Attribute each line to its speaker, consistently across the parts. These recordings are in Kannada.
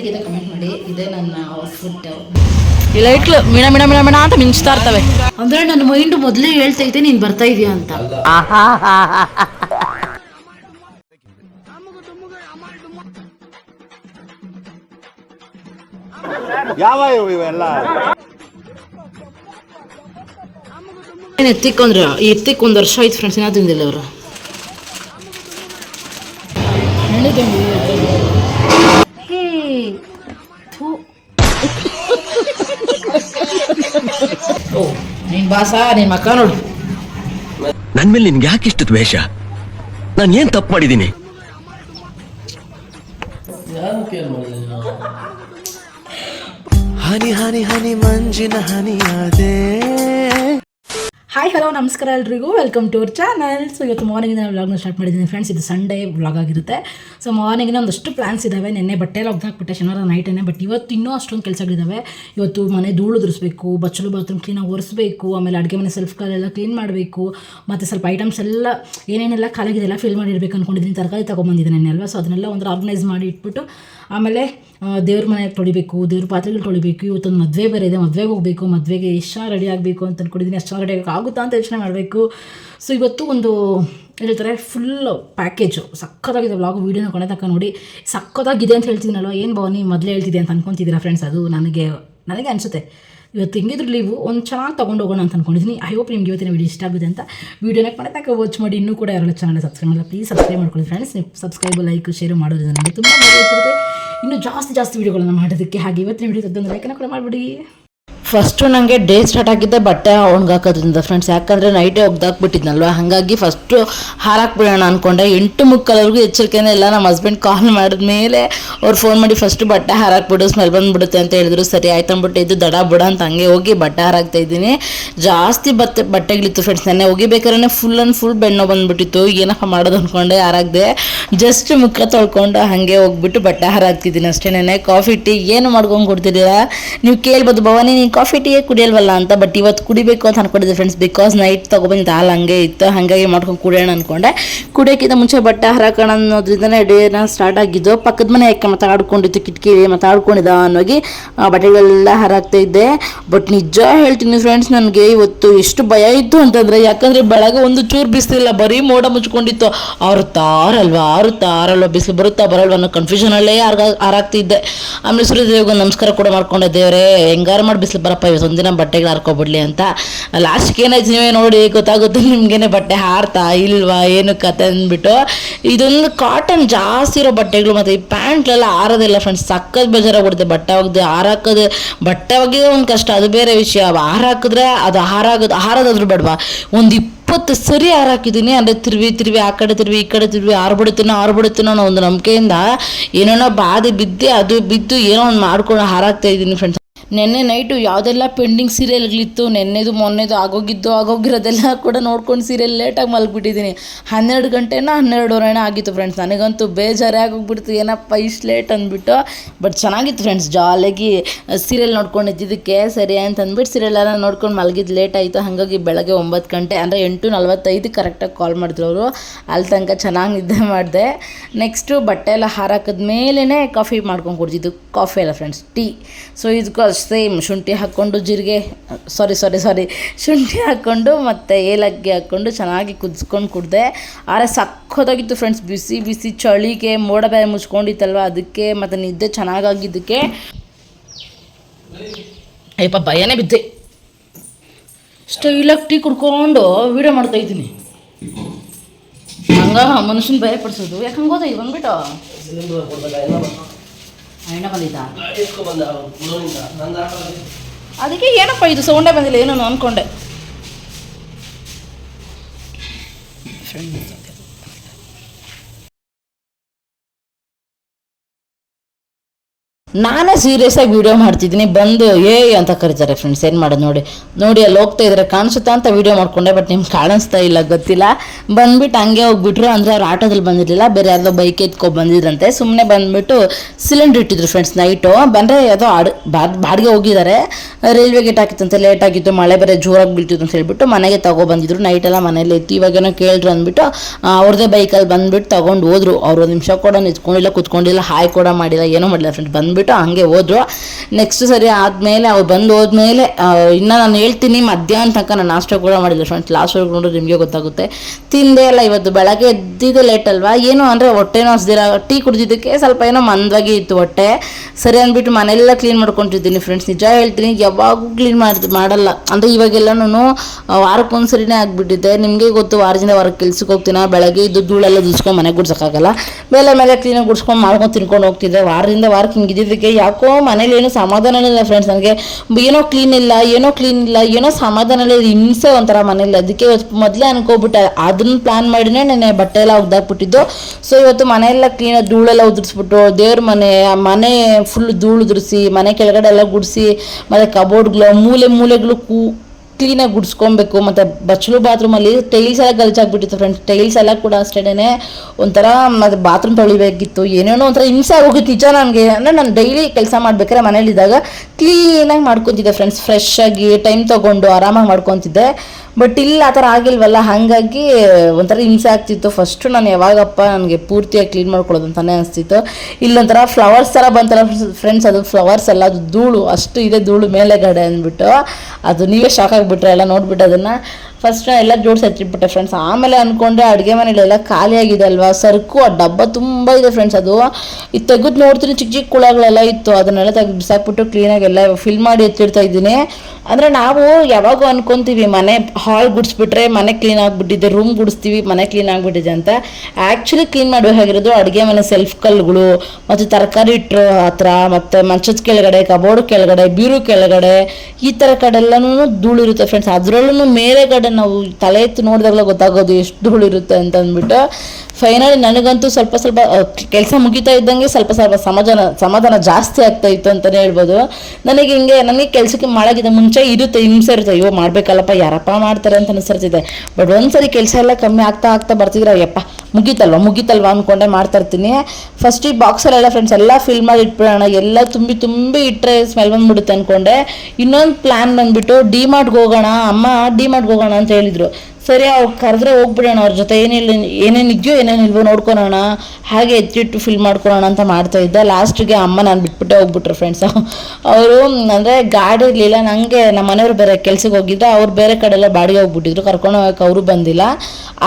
Speaker 1: ಇದೆ ಕಮೆಂಟ್ ಮಾಡಿ ಇದೇ ನನ್ನ ಔಟ್ಫಿಟ್
Speaker 2: ಈ ಲೈಟ್ಲು ಮಿಣ ಮಿಣ ಮಿಣ ಮಿಣ ಅಂತ ಮಿಂಚ್ತಾ ಇರ್ತವೆ.
Speaker 1: ಅಂದ್ರೆ ನನ್ನ ಮೈಂಡ್ ಮೊದಲೇ ಹೇಳ್ತಾ ಇದ್ದೆ ನೀನ್ ಬರ್ತಾ ಇದೀಯ ಅಂತ.
Speaker 3: ಯಾವ ಇವು ಇವೆಲ್ಲ?
Speaker 1: ಏನ್ ಎತ್ತಿಕೊಂಡ್ರ ಈ ಎತ್ತಿಕ್ ಒಂದ್ ವರ್ಷ ಆಯ್ತು ಫ್ರೆಂಡ್ಸ್ ಏನೋ ತಿಂದಿಲ್ಲ ಅವರು ಓ ನಿನ್ ಬಾಸ ನಿನ್ ಮಕ್ಕ ನೋಡು.
Speaker 4: ನನ್ ಮೇಲೆ ನಿನ್ಗೆ ಯಾಕೆ ಇಷ್ಟು ದ್ವೇಷ? ನಾನು ಏನ್ ತಪ್ಪು ಮಾಡಿದ್ದೀನಿ
Speaker 5: ಹನಿ ಹನಿ ಹನಿ ಮಂಜಿನ ಹನಿಯಾದೆ.
Speaker 1: ಹಾಯ್ ಹಲೋ ನಮಸ್ಕಾರ ಎಲ್ರಿಗೂ. Welcome to our channel so ಇವತ್ತು ಮಾರ್ನಿಂಗ್ ನಾನು ವ್ಲಾಗ್ನ ಸ್ಟಾರ್ಟ್ ಮಾಡಿದ್ದೀನಿ ಫ್ರೆಂಡ್ಸ್ ಇದು ಸಂಡೇ ವ್ಲಾಗ್ ಆಗಿರುತ್ತೆ. ಸೊ ಮಾರ್ನಿಂಗಿನ ಒಂದಷ್ಟು ಪ್ಲಾನ್ಸ್ ಇದ್ದಾವೆ ನಿನ್ನೆ ಬಟ್ಟೆ ಎಲ್ಲ ಒಗ್ದಾಕ್ಬಿಟ್ಟೆ ಶನಿವಾರ ನೈಟೇನೆ ಬಟ್ ಇವತ್ತು ಇನ್ನೂ ಅಷ್ಟೊಂದು ಕೆಲಸಗಳಿದ್ದಾವೆ ಇವತ್ತು ಮನೆ ಧೂಳು ದುರಿಸ್ಬೇಕು ಬಚ್ಚಲು ಬಾತ್ರೂಮ್ ಕ್ಲೀನಾಗಿ ಒರೆಸ್ಬೇಕು, ಆಮೇಲೆ ಅಡುಗೆ ಮನೆ ಸೆಲ್ಫ್ ಕಾಲೆಲ್ಲ ಕ್ಲೀನ್ ಮಾಡಬೇಕು, ಮತ್ತು ಸ್ವಲ್ಪ ಐಟಮ್ಸ್ ಎಲ್ಲ ಏನೇನೆಲ್ಲ ಕಾಲಾಗಿದೆ ಎಲ್ಲ ಫಿಲ್ ಮಾಡಿರ್ಬೇಕು ಅಂದ್ಕೊಂಡಿದ್ದೀನಿ ತರಕಾರಿ ತೊಗೊಂಬಂದಿದ್ದೀನಿ ನೆನ್ನೆ ಅಲ್ವಾ? ಸೊ ಅದನ್ನೆಲ್ಲ ಒಂದು ಆರ್ಗನೈಸ್ ಮಾಡಿ ಇಟ್ಬಿಟ್ಟು ಆಮೇಲೆ ದೇವ್ರ ಮನೆ ತೊಳಿಬೇಕು, ದೇವ್ರ ಪಾತ್ರೆಗಳು ತೊಳಿಬೇಕು, ಇವತ್ತೊಂದು ಮದುವೆ ಬೇರೆ ಇದೆ, ಮದುವೆಗೆ ಹೋಗಬೇಕು, ಮದುವೆಗೆ ಎಷ್ಟು ರೆಡಿ ಆಗಬೇಕು ಅಂತ ಅಂದ್ಕೊಂಡಿದ್ದೀನಿ ಅಷ್ಟು ರೆಡಿ ಆಗುತ್ತಾ ಅಂತ ಯೋಚನೆ ಮಾಡಬೇಕು. ಸೊ ಇವತ್ತು ಒಂದು ಹೇಳ್ತಾರೆ ಫುಲ್ ಪ್ಯಾಕೇಜು ಸಕ್ಕತ್ತಾಗಿದೆ ಬ್ಲಾಗ್ ವೀಡಿಯೋನ ಕೊನೆ ತಕ್ಕ ನೋಡಿ. ಸಕ್ಕತ್ತಾಗಿದೆ ಅಂತ ಹೇಳ್ತಿದ್ದೀನಲ್ವ ಏನು ಭವನಿ ಮೊದಲೇ ಹೇಳ್ತಿದ್ದೆ ಅಂತ ಅನ್ಕೊತಿದ್ದೀರಾ ಫ್ರೆಂಡ್ಸ್ ಅದು ನನಗೆ ನನಗೆ ಅನಿಸುತ್ತೆ. ಇವತ್ತು ಹೆಂಗಿದ್ರು ಲೀವು ಒಂದು ಚೆನ್ನಾಗಿ ತೊಗೊಂಡು ಹೋಗೋಣ ಅಂತ ಅನ್ಕೊಂಡಿದ್ದೀನಿ ಐ ಹೋಪ್ ನಿಮ್ಗೆ ಇವತ್ತಿನ ವೀಡಿಯೋ ಇಷ್ಟ ಆಗುತ್ತೆ ಅಂತ ವೀಡಿಯೋನ ಕೊನೆ ತನಕ ವಾಚ್ ಮಾಡಿ. ಇನ್ನೂ ಕೂಡ ಯಾರೆಲ್ಲ ಚಾನಲ್ ಸಬ್ಸ್ಕ್ರೈಬ್ ಮಾಡಲ್ಲ ಪ್ಲೀಸ್ ಸಬ್ಸ್ಕ್ರೈಬ್ ಮಾಡ್ಕೊಳ್ಳಿ ಫ್ರೆಂಡ್ಸ್ ನೀವು ಸಬ್ಸ್ಕ್ರೈಬ್ ಲೈಕ್ ಶೇರ್ ಮಾಡೋದು ನನಗೆ ತುಂಬ ಇನ್ನೂ ಜಾಸ್ತಿ ಜಾಸ್ತಿ ವೀಡಿಯೋಗಳನ್ನು ಮಾಡೋದಕ್ಕೆ ಹಾಗೆ ಇವತ್ತಿನ ವೀಡಿಯೋ ತದ್ದೊಂದು ಲೈಕನ್ನು ಕೂಡ ಮಾಡಿಬಿಡಿ. ಫಸ್ಟು ನನಗೆ ಡೇ ಸ್ಟಾರ್ಟ್ ಆಗಿದ್ದೆ, ಬಟ್ಟೆ ಒಣಗಾಕೋದ್ರಿಂದ ಫ್ರೆಂಡ್ಸ್ ಯಾಕಂದರೆ ನೈಟೇ ಒಗ್ದಾಕ್ಬಿಟ್ಟಿದ್ನಲ್ವ ಹಾಗಾಗಿ ಫಸ್ಟು ಹಾರಾಕ್ಬಿಡೋಣ ಅಂದ್ಕೊಂಡೆ ಎಂಟು ಮುಕ್ಕಲ್ವರೆಗೂ ಎಚ್ಚರಿಕೆನೇ ಇಲ್ಲ. ನಮ್ಮ ಹಸ್ಬೆಂಡ್ ಕಾಲ್ ಮಾಡಿದ್ಮೇಲೆ ಅವ್ರು ಫೋನ್ ಮಾಡಿ ಫಸ್ಟು ಬಟ್ಟೆ ಹಾರಾಕ್ಬಿಡು ಸ್ಮೆಲ್ ಬಂದ್ಬಿಡುತ್ತೆ ಅಂತ ಹೇಳಿದ್ರು. ಸರಿ, ಆಯ್ತು ಅಂದ್ಬಿಟ್ಟು ಇದು ದಡ ಬುಡ ಅಂತ ಹಂಗೆ ಹೋಗಿ ಬಟ್ಟೆ ಹಾರಾಕ್ತಾ ಇದ್ದೀನಿ. ಜಾಸ್ತಿ ಬತ್ತೆ, ಬಟ್ಟೆಗಳಿತ್ತು ಫ್ರೆಂಡ್ಸ್ ನೆನ್ನೆ ಒಗಿಬೇಕಾದ್ರೆ ಫುಲ್ ಆ್ಯಂಡ್ ಫುಲ್ ಬೆಣ್ಣು ಬಂದ್ಬಿಟ್ಟಿತ್ತು. ಏನಪ್ಪ ಮಾಡೋದು ಅಂದ್ಕೊಂಡೆ ಹಾರಾಕ್ದೆ ಜಸ್ಟ್ ಮುಖ ತೊಳ್ಕೊಂಡು ಹಾಗೆ ಹೋಗ್ಬಿಟ್ಟು ಬಟ್ಟೆ ಹಾರಾಕ್ತಿದ್ದೀನಿ ಅಷ್ಟೇ ನೆನೆ ಕಾಫಿ, ಟೀ ಏನು ಮಾಡ್ಕೊಂಡು ಕೊಡ್ತಿದ್ದೀರಾ? ನೀವು ಕೇಳ್ಬೋದು ಭವಾನಿ, ನೀನು ಕಾಫಿ ಟೀ ಕುಡಿಯಲ್ವಲ್ಲ ಅಂತ ಬಟ್ ಇವತ್ತು ಕುಡಿಬೇಕು ಅಂತ ಅನ್ಕೊಂಡಿದ್ದೆ ಫ್ರೆಂಡ್ಸ್ ಬಿಕಾಸ್ ನೈಟ್ ತೊಗೊಬಂದಿದ್ದ ಹಾಲು ಹಂಗೆ ಇತ್ತು, ಹಾಗಾಗಿ ಮಾಡ್ಕೊಂಡು ಕುಡಿಯೋಣ ಅನ್ಕೊಂಡೆ. ಕುಡಿಯೋಕ್ಕಿಂತ ಮುಂಚೆ ಬಟ್ಟೆ ಹರಕೋಣ ಅನ್ನೋದ್ರಿಂದನೇ ಡೇನ ಸ್ಟಾರ್ಟ್ ಆಗಿದ್ದು, ಪಕ್ಕದ ಮನೆ ಯಾಕೆ ಮಾತಾಡ್ಕೊಂಡಿತ್ತು ಕಿಟಕಿ ಮಾತಾಡ್ಕೊಂಡಿದ್ದ ಅನ್ನೋಗಿ ಬಟ್ಟೆಗಳೆಲ್ಲ ಹರಾಗ್ತಾ ಇದ್ದೆ. ಬಟ್ ನಿಜ ಹೇಳ್ತೀನಿ ಫ್ರೆಂಡ್ಸ್ ನನಗೆ ಇವತ್ತು ಎಷ್ಟು ಭಯ ಇತ್ತು ಅಂತಂದ್ರೆ, ಯಾಕಂದ್ರೆ ಬೆಳಗ್ಗೆ ಒಂದು ಚೂರು ಬಿಸಿಲಿಲ್ಲ ಬರೀ ಮೋಡ ಮುಚ್ಕೊಂಡಿತ್ತು. ಅವ್ರು ತಾರಲ್ವಾ ಆರು ತಾರಲ್ವಾ ಬಿಸಿಲು ಬರುತ್ತಾ ಬರಲ್ವಾ ಅನ್ನೋ ಕನ್ಫ್ಯೂಷನಲ್ಲೇ ಹಾರಾಗ್ತಿದ್ದೆ ಆಮೇಲೆ ಸೂರ್ಯದೇವ್ಗೆ ನಮಸ್ಕಾರ ಕೂಡ ಮಾಡ್ಕೊಂಡೆ, ದೇವರೇ, ಹೆಂಗಾರು ಮಾಡಿ ಬಿಸಿಲು ಬರಪ್ಪ, ಇವತ್ತು ಒಂದಿನ ಬಟ್ಟೆಗಳು ಹಾರ್ಕೊಬಿಡ್ಲಿ ಅಂತ. ಲಾಸ್ಟ್ಗೆ ಏನಾಯ್ತು ನೀವೇ ನೋಡಿ, ಗೊತ್ತಾಗುತ್ತೆ ನಿಮ್ಗೇನೆ ಬಟ್ಟೆ ಹಾರ್ತಾ ಇಲ್ವಾ, ಏನು ಕತೆ ಅಂದ್ಬಿಟ್ಟು. ಇದೊಂದು ಕಾಟನ್ ಜಾಸ್ತಿ ಇರೋ ಬಟ್ಟೆಗಳು ಮತ್ತು ಈ ಪ್ಯಾಂಟ್ಲೆಲ್ಲ ಹಾರೋದಿಲ್ಲ ಫ್ರೆಂಡ್ಸ್ ಸಕ್ಕತ್ ಬೇಜಾರಾಗ್ಬಿಡುತ್ತೆ ಬಟ್ಟೆ ಒಗ್ದು, ಹಾರಾಕೋದು. ಬಟ್ಟೆ ಒಗೆದೇ ಒಂದು ಕಷ್ಟ, ಅದು ಬೇರೆ ವಿಷಯ. ಹಾರಾಕಿದ್ರೆ ಅದು ಹಾರಾಗೋದು, ಹಾರೋದಾದ್ರೂ ಬೇಡವಾ. ಒಂದು ಇಪ್ಪತ್ತು ಸರಿ ಹಾರಾಕಿದ್ದೀನಿ, ಅಂದರೆ ತಿರುವಿ ತಿರುವಿ ಆ ಕಡೆ ತಿರುವಿ ಈ ಕಡೆ ತಿರುವಿ ಹಾರ್ಬಿಡುತ್ತೇನೋ ಹಾರ್ಬಿಡುತ್ತೇನೋ ಅನ್ನೋ ಒಂದು ನಂಬಿಕೆಯಿಂದ ಏನೇನೋ ಬಾಧೆ ಬಿದ್ದೆ, ಅದು ಬಿದ್ದು ಏನೋ ಒಂದು ಮಾಡ್ಕೊಂಡು ಹಾರಾಕ್ತಾ ಇದ್ದೀನಿ ಫ್ರೆಂಡ್ಸ್ ನೆನ್ನೆ ನೈಟು ಯಾವುದೆಲ್ಲ ಪೆಂಡಿಂಗ್ ಸೀರಿಯಲ್ಗಳಿತ್ತು, ನೆನ್ನೆದು ಮೊನ್ನೆದು ಆಗೋಗಿದ್ದು ಆಗೋಗಿರೋದೆಲ್ಲ ಕೂಡ ನೋಡ್ಕೊಂಡು ಸೀರಿಯಲ್ ಲೇಟಾಗಿ ಮಲ್ಗಿಬಿಟ್ಟಿದ್ದೀನಿ. ಹನ್ನೆರಡು ಗಂಟೆನ ಹನ್ನೆರಡುವರೆನೇ ಆಗಿತ್ತು ಫ್ರೆಂಡ್ಸ್ ನನಗಂತೂ ಬೇಜಾರೇ ಆಗೋಗ್ಬಿಡ್ತು ಏನಪ್ಪ ಇಷ್ಟು ಲೇಟ್ ಅಂದ್ಬಿಟ್ಟು. ಬಟ್ ಚೆನ್ನಾಗಿತ್ತು ಫ್ರೆಂಡ್ಸ್ ಜಾಲಿಯಾಗಿ ಸೀರಿಯಲ್ ನೋಡ್ಕೊಂಡು ಇದ್ದಿದ್ದಕ್ಕೆ ಸರಿ ಅಂತ ಅಂದ್ಬಿಟ್ಟು ಸೀರಿಯಲ್ ಎಲ್ಲ ನೋಡ್ಕೊಂಡು ಮಲಗಿದ್ದು ಲೇಟ್ ಆಯಿತು. ಹಾಗಾಗಿ ಬೆಳಗ್ಗೆ ಒಂಬತ್ತು ಗಂಟೆ, ಅಂದರೆ ಎಂಟು ನಲ್ವತ್ತೈದು ಕರೆಕ್ಟಾಗಿ ಕಾಲ್ ಮಾಡಿದ್ರು ಅವರು. ಅಲ್ಲಿ ತನಕ ಚೆನ್ನಾಗಿ ನಿದ್ದೆ ಮಾಡಿದೆ. ನೆಕ್ಸ್ಟು ಬಟ್ಟೆ ಎಲ್ಲ ಹಾರಾಕಿದ ಮೇಲೇ ಕಾಫಿ ಮಾಡ್ಕೊಂಡು ಕುಡಿದಿದ್ದು. ಕಾಫಿ ಅಲ್ಲ ಫ್ರೆಂಡ್ಸ್ ಟೀ ಸೊ ಇದಕ್ಕೂ ಸೇಮ್ ಶುಂಠಿ ಹಾಕ್ಕೊಂಡು ಜೀರಿಗೆ ಸಾರಿ ಸಾರಿ ಸಾರಿ ಶುಂಠಿ ಹಾಕ್ಕೊಂಡು ಮತ್ತು ಏಲಕ್ಕಿ ಹಾಕ್ಕೊಂಡು ಚೆನ್ನಾಗಿ ಕುದಿಸ್ಕೊಂಡು ಕುಡಿದೆ. ಆದರೆ ಸಕ್ಕತ್ತಾಗಿತ್ತು ಫ್ರೆಂಡ್ಸ್ ಬಿಸಿ ಬಿಸಿ ಚಳಿಗೆ ಮೋಡ ಬೇರೆ ಮುಚ್ಕೊಂಡಿತ್ತಲ್ವ? ಅದಕ್ಕೆ ಮತ್ತು ನಿದ್ದೆ ಚೆನ್ನಾಗಾಗಿದ್ದಕ್ಕೆ ಅಯ್ಯಪ್ಪ, ಭಯನೇ ಬಿದ್ದೆ. ಸ್ಟೈಲಾಗಿ ಟೀ ಕುಡ್ಕೊಂಡು ವೀಡಿಯೋ ಮಾಡ್ತಾ ಇದ್ದೀನಿ. ಹಂಗ, ಮನುಷ್ಯನ ಭಯ ಪಡಿಸೋದು. ಯಾಕೆ ಹಂಗೆ ಹೋದ? ಬಂದ್ಬಿಟ್ಟು ಅಣ್ಣ ಬಂದಿದ್ದ? ಅದಕ್ಕೆ ಏನಪ್ಪ ಇದು ಸೌಂಡೇ ಬಂದಿಲ್ಲ ಏನೋ ಅನ್ಕೊಂಡೆ.
Speaker 2: ನಾನೇ ಸೀರಿಯಸ್ ಆಗಿ ವಿಡಿಯೋ ಮಾಡ್ತಿದ್ದೀನಿ, ಬಂದು ಏ ಅಂತ ಕರೀತಾರೆ ಫ್ರೆಂಡ್ಸ್ ಏನು ಮಾಡೋದು ನೋಡಿ. ನೋಡಿ ಅಲ್ಲಿ ಹೋಗ್ತಾ ಇದ್ರೆ, ಕಾಣಿಸುತ್ತಾ ಅಂತ ವಿಡಿಯೋ ಮಾಡ್ಕೊಂಡೆ ಬಟ್ ನಿಮ್ಗೆ ಕಾಣಿಸ್ತಾ ಇಲ್ಲ, ಗೊತ್ತಿಲ್ಲ. ಬಂದ್ಬಿಟ್ಟು ಹಂಗೆ ಹೋಗ್ಬಿಟ್ರು, ಅಂದರೆ ಅವ್ರು ಆಟೋದಲ್ಲಿ ಬಂದಿರಲಿಲ್ಲ, ಬೇರೆ ಯಾರ್ದೋ ಬೈಕ್ ಎತ್ಕೊ ಬಂದಿದ್ರಂತೆ. ಸುಮ್ಮನೆ ಬಂದ್ಬಿಟ್ಟು ಸಿಲಿಂಡ್ರ್ ಇಟ್ಟಿದ್ರು ಫ್ರೆಂಡ್ಸ್ ನೈಟು ಬಂದರೆ ಯಾವುದೋ ಆಡ್ ಬಾಡಿಗೆ ಹೋಗಿದ್ದಾರೆ. ರೈಲ್ವೆ ಗೇಟ್ ಹಾಕಿತ್ತಂತೆ ಲೇಟ್ ಆಗಿತ್ತು, ಮಳೆ ಬೇರೆ ಜೋರಾಗಿ ಬೀಳ್ತಿತ್ತು ಅಂತ ಹೇಳ್ಬಿಟ್ಟು ಮನೆಗೆ ತಗೊಬಂದಿದ್ರು ನೈಟೆಲ್ಲ ಮನೇಲಿ ಇತ್ತು, ಇವಾಗೇನೋ ಕೇಳಿದ್ರು ಅಂದ್ಬಿಟ್ಟು ಅವ್ರದೇ ಅವ್ರದ್ದೇ ಬೈಕಲ್ಲಿ ಬಂದ್ಬಿಟ್ಟು ತೊಗೊಂಡು ಹೋದ್ರು. ಅವ್ರು ಒಂದು ನಿಮಿಷ ಕೂಡ ನಿಂತ್ಕೊಂಡಿಲ್ಲ, ಕುತ್ಕೊಂಡಿಲ್ಲ, ಹಾಯ್ ಕೂಡ ಮಾಡಿಲ್ಲ, ಏನೋ ಮಾಡಿಲ್ಲ ಫ್ರೆಂಡ್ಸ್ ಬಂದ್ಬಿಟ್ಟು ಹಂಗೆ ಹೋದ್ರು. ನೆಕ್ಸ್ಟ್ ಸರಿ ಆದಮೇಲೆ ಅವ್ರು ಬಂದು ಹೋದ್ಮೇಲೆ ಇನ್ನ ನಾನು ಹೇಳ್ತೀನಿ, ಮಧ್ಯಾಹ್ನ ತನಕ ನಾನು ನಾಷ್ಟ ಕೂಡ ಮಾಡಿಲ್ಲ ಫ್ರೆಂಡ್ಸ್ ಲಾಸ್ಟ್ವರೆಗೆ ನೋಡಿದ್ರೆ ನಿಮಗೆ ಗೊತ್ತಾಗುತ್ತೆ. ತಿಂದೇ ಇಲ್ಲ ಇವತ್ತು, ಬೆಳಗ್ಗೆ ಎದ್ದಿದ್ದು ಲೇಟ್ ಅಲ್ವಾ? ಏನು ಅಂದರೆ ಹೊಟ್ಟೆನೋ ಹಸ್ದಿರ ಟೀ ಕುಡಿದಿದ್ದಕ್ಕೆ ಸ್ವಲ್ಪ ಏನೋ ಮಂದವಾಗಿ ಇತ್ತು ಹೊಟ್ಟೆ. ಸರಿ ಅಂದ್ಬಿಟ್ಟು ಮನೆಯೆಲ್ಲ ಕ್ಲೀನ್ ಮಾಡ್ಕೊಂಡಿದ್ದೀನಿ ಫ್ರೆಂಡ್ಸ್ ನಿಜ ಹೇಳ್ತೀನಿ ಯಾವಾಗೂ ಕ್ಲೀನ್ ಮಾಡಿ, ಮಾಡಲ್ಲ. ಅಂದರೆ ಇವಾಗೆಲ್ಲನೂ ವಾರಕ್ಕೊಂದ್ಸರಿನೇ ಆಗಿಬಿಟ್ಟಿದ್ದೆ ನಿಮಗೆ ಗೊತ್ತು, ವಾರದಿಂದ ವಾರಕ್ಕೆ ಕೆಲ್ಸಕ್ಕೆ ಹೋಗ್ತೀನ? ಬೆಳಗ್ಗೆ ಇದ್ದು ಧೂಳೆಲ್ಲ ದುಡ್ಸ್ಕೊಂಡು ಮನೆಗೆ ಗುಡ್ಸೋಕ್ಕಾಗಲ್ಲ ಮೇಲೆ ಮೇಲೆ ಕ್ಲೀನಾಗಿ ಗುಡ್ಸ್ಕೊಂಡು ಮಾಡ್ಕೊಂಡು ತಿನ್ಕೊಂಡು ಹೋಗ್ತಿದ್ದೆ. ವಾರದಿಂದ ವಾರಕ್ಕೆ ಹಿಂಗೆ ಇದ್ದಿದ್ದಕ್ಕೆ ಯಾಕೋ ಮನೇಲಿ ಏನೋ ಸಮಾಧಾನ ಇಲ್ಲ ಫ್ರೆಂಡ್ಸ್ ನನಗೆ ಏನೋ ಕ್ಲೀನ್ ಇಲ್ಲ, ಏನೋ ಕ್ಲೀನ್ ಇಲ್ಲ, ಏನೋ ಸಮಾಧಾನ ಇಲ್ಲ, ಹಿಂಸೆ ಒಂಥರ ಮನೇಲಿ. ಅದಕ್ಕೆ ಮೊದಲೇ ಅನ್ಕೋಬಿಟ್ಟೆ. ಅದನ್ನ ಪ್ಲಾನ್ ಮಾಡಿನೇ ನೆನೆ ಬಟ್ಟೆ ಎಲ್ಲ ಒಗ್ದಾಕ್ಬಿಟ್ಟಿದ್ದು ಸೊ ಇವತ್ತು ಮನೆಯೆಲ್ಲ ಕ್ಲೀನಾಗಿ ಧೂಳೆಲ್ಲ ಉದುರಿಸ್ಬಿಟ್ಟು, ದೇವ್ರ ಮನೆ ಮನೆ ಫುಲ್ ಧೂಳು ಉದುರಿಸಿ, ಮನೆ ಕೆಳಗಡೆ ಎಲ್ಲ ಗುಡಿಸಿ, ಮತ್ತೆ ಕಬೋರ್ಡ್ಗಳು ಮೂಲೆ ಮೂಲೆಗಳು ಕೂ ಕ್ಲೀನಾಗಿ ಗುಡಿಸ್ಕೊಬೇಕು, ಮತ್ತು ಬಚ್ಚಲು ಬಾತ್ರೂಮಲ್ಲಿ ಟೈಲ್ಸ್ ಎಲ್ಲ ಗಲಜಾಗ್ಬಿಟ್ಟಿತ್ತು ಫ್ರೆಂಡ್ಸ್ ಟೈಲ್ಸ್ ಎಲ್ಲ ಕೂಡ ಅಷ್ಟೇನೆ ಒಂಥರ, ಮತ್ತು ಬಾತ್ರೂಮ್ ತೊಳಿಬೇಕಿತ್ತು, ಏನೇನೋ ಒಂಥರ ಹಿಂಸೆ ಆಗೋಗಿತ್ತು ನಿಜ ನನಗೆ. ಅಂದರೆ ನಾನು ಡೈಲಿ ಕೆಲಸ ಮಾಡ್ಬೇಕಾದ್ರೆ ಮನೇಲಿದ್ದಾಗ ಕ್ಲೀನಾಗಿ ಮಾಡ್ಕೊತಿದ್ದೆ ಫ್ರೆಂಡ್ಸ್ ಫ್ರೆಶ್ ಆಗಿ ಟೈಮ್ ತೊಗೊಂಡು ಆರಾಮಾಗಿ ಮಾಡ್ಕೊತಿದ್ದೆ. ಬಟ್ ಇಲ್ಲಿ, ಆ ಥರ ಆಗಿಲ್ವಲ್ಲ? ಹಾಗಾಗಿ ಒಂಥರ ಹಿಂಸೆ ಆಗ್ತಿತ್ತು. ಫಸ್ಟು ನಾನು ಯಾವಾಗಪ್ಪ ನನಗೆ ಪೂರ್ತಿಯಾಗಿ ಕ್ಲೀನ್ ಮಾಡ್ಕೊಳ್ಳೋದು ಅಂತಲೇ ಅನಿಸ್ತಿತ್ತು. ಇಲ್ಲೊಂಥರ ಫ್ಲವರ್ಸ್ ಥರ ಬಂತಲ್ಲ ಫ್ರೆಂಡ್ಸ್ ಅದು ಫ್ಲವರ್ಸ್ ಎಲ್ಲ ಅದು ಧೂಳು, ಅಷ್ಟು ಇದೆ ಧೂಳು ಮೇಲೆಗಡೆ ಅಂದ್ಬಿಟ್ಟು. ಅದು ನೀವೇ ಶಾಕ್ ಆಗಿಬಿಟ್ರೆ ಎಲ್ಲ ನೋಡ್ಬಿಟ್ಟು ಅದನ್ನು ಫಸ್ಟ್ ಎಲ್ಲ ಜೋಡಿಸಿ ಹಚ್ಚಿಬಿಟ್ಟೆ ಫ್ರೆಂಡ್ಸ್ ಆಮೇಲೆ ಅಂದ್ಕೊಂಡೆ ಅಡುಗೆ ಮನೇಲೆಲ್ಲ ಖಾಲಿಯಾಗಿದೆ ಅಲ್ವಾ? ಸರ್ಕು, ಆ ಡಬ್ಬ ತುಂಬ ಇದೆ ಫ್ರೆಂಡ್ಸ್ ಅದು. ಇದು ತೆಗೆದು ನೋಡ್ತೀನಿ ಚಿಕ್ಕ ಚಿಕ್ಕ ಕುಳಗಳೆಲ್ಲ ಇತ್ತು. ಅದನ್ನೆಲ್ಲ ತೆಗೆದು ಬಿಸಾಕ್ಬಿಟ್ಟು ಕ್ಲೀನಾಗಿ ಎಲ್ಲ ಫಿಲ್ ಮಾಡಿ ಎತ್ತಿಡ್ತಾ ಇದ್ದೀನಿ. ಅಂದರೆ ನಾವು ಯಾವಾಗೂ ಅನ್ಕೊಂತೀವಿ, ಮನೆ ಹಾಲ್ ಗುಡಿಸ್ಬಿಟ್ರೆ ಮನೆ ಕ್ಲೀನ್ ಆಗಿಬಿಟ್ಟಿದೆ ರೂಮ್ ಗುಡಿಸ್ತೀವಿ, ಮನೆ ಕ್ಲೀನ್ ಆಗಿಬಿಟ್ಟಿದೆ ಅಂತ. ಆ್ಯಕ್ಚುಲಿ ಕ್ಲೀನ್ ಮಾಡಬೇಕಾಗಿರೋದು ಅಡುಗೆ ಮನೆ ಸೆಲ್ಫ್ ಕಲ್ಗಳು ಮತ್ತು ತರಕಾರಿ ಇಟ್ಟರು ಹತ್ರ, ಮತ್ತು ಮಂಚದ ಕೆಳಗಡೆ ಕಬೋರ್ಡ್ ಕೆಳಗಡೆ, ಬೀರು ಕೆಳಗಡೆ, ಈ ಥರ ಕಡೆ ಧೂಳಿರುತ್ತೆ ಧೂಳು ಫ್ರೆಂಡ್ಸ್ ಅದರಲ್ಲೂ ಮೇಲೆಗಡೆ ನಾವು ತಲೆ ಎತ್ತಿ ನೋಡಿದಾಗಲೇ ಗೊತ್ತಾಗೋದು ಎಷ್ಟು ಧೂಳಿರುತ್ತೆ ಅಂತ ಅಂದ್ಬಿಟ್ಟು ಫೈನಲಿ ನನಗಂತೂ ಸ್ವಲ್ಪ ಸ್ವಲ್ಪ ಕೆಲಸ ಮುಗಿತಾ ಇದ್ದಂಗೆ ಸ್ವಲ್ಪ ಸ್ವಲ್ಪ ಸಮಾಧಾನ ಸಮಾಧಾನ ಜಾಸ್ತಿ ಆಗ್ತಾ ಇತ್ತು ಅಂತಲೇ ಹೇಳ್ಬೋದು. ನನಗೆ ಹಿಂಗೆ, ನನಗೆ ಕೆಲಸಕ್ಕೆ ಮಾಡೋಕ್ಕಿಂತ ಮುಂಚೆ ಇರುತ್ತೆ, ಹಿಂಸೆ ಇರುತ್ತೆ. ಅಯ್ಯೋ, ಮಾಡಬೇಕಲ್ಲಪ್ಪ, ಯಾರಪ್ಪ ಮಾಡ್ತಾರೆ ಅಂತ ಅನಿಸ್ತಿದೆ. ಬಟ್ ಒಂದ್ಸರಿ ಕೆಲಸ ಎಲ್ಲ ಕಮ್ಮಿ ಆಗ್ತಾ ಆಗ್ತಾ ಬರ್ತಿದ್ರೆ, ಅಯ್ಯಪ್ಪ, ಮುಗೀತಲ್ವ, ಮುಗಿತಲ್ವಾ ಅಂದ್ಕೊಂಡೆ ಮಾಡ್ತಾ ಇರ್ತೀನಿ. ಫಸ್ಟ್ ಈ ಬಾಕ್ಸಲ್ಲೆಲ್ಲ ಫ್ರೆಂಡ್ಸ್ ಎಲ್ಲ ಫಿಲ್ ಮಾಡಿ ಇಟ್ಬಿಡೋಣ, ಎಲ್ಲ ತುಂಬಿ ತುಂಬಿ ಇಟ್ಟರೆ ಸ್ಮೆಲ್ ಬಂದ್ಬಿಡುತ್ತೆ ಅಂದ್ಕೊಂಡೆ ಇನ್ನೊಂದು ಪ್ಲ್ಯಾನ್ ಬಂದ್ಬಿಟ್ಟು ಡಿ ಮಾರ್ಟ್ಗೆ ಹೋಗೋಣ, ಅಮ್ಮ ಡಿ ಹೋಗೋಣ ಅಂತ ಹೇಳಿದರು. ಸರಿ, ಅವ್ರು ಕರೆದ್ರೆ ಹೋಗ್ಬಿಡೋಣ, ಅವ್ರ ಜೊತೆ ಏನಿಲ್ಲ ಏನೇನು ಇದೆಯೋ ಏನೇನಿಲ್ವೋ ನೋಡ್ಕೊಳೋಣ, ಹಾಗೆ ಎತ್ತಿಟ್ಟು ಫಿಲ್ ಮಾಡ್ಕೊಳೋಣ ಅಂತ ಮಾಡ್ತಾ ಇದ್ದೆ. ಲಾಸ್ಟಿಗೆ ಅಮ್ಮ ನಾನು ಬಿಟ್ಬಿಟ್ಟೆ ಹೋಗ್ಬಿಟ್ರು ಫ್ರೆಂಡ್ಸ್ ಅವರು, ಅಂದರೆ ಗಾಡಿ ಇರಲಿಲ್ಲ ನನಗೆ ನಮ್ಮ ಮನೆಯವ್ರು ಬೇರೆ ಕೆಲ್ಸಕ್ಕೆ ಹೋಗಿದ್ದೆ, ಅವ್ರು ಬೇರೆ ಕಡೆ ಎಲ್ಲ ಬಾಡಿಗೆ ಹೋಗ್ಬಿಟ್ಟಿದ್ರು, ಕರ್ಕೊಂಡು ಹೋಗೋಕೆ ಅವರು ಬಂದಿಲ್ಲ.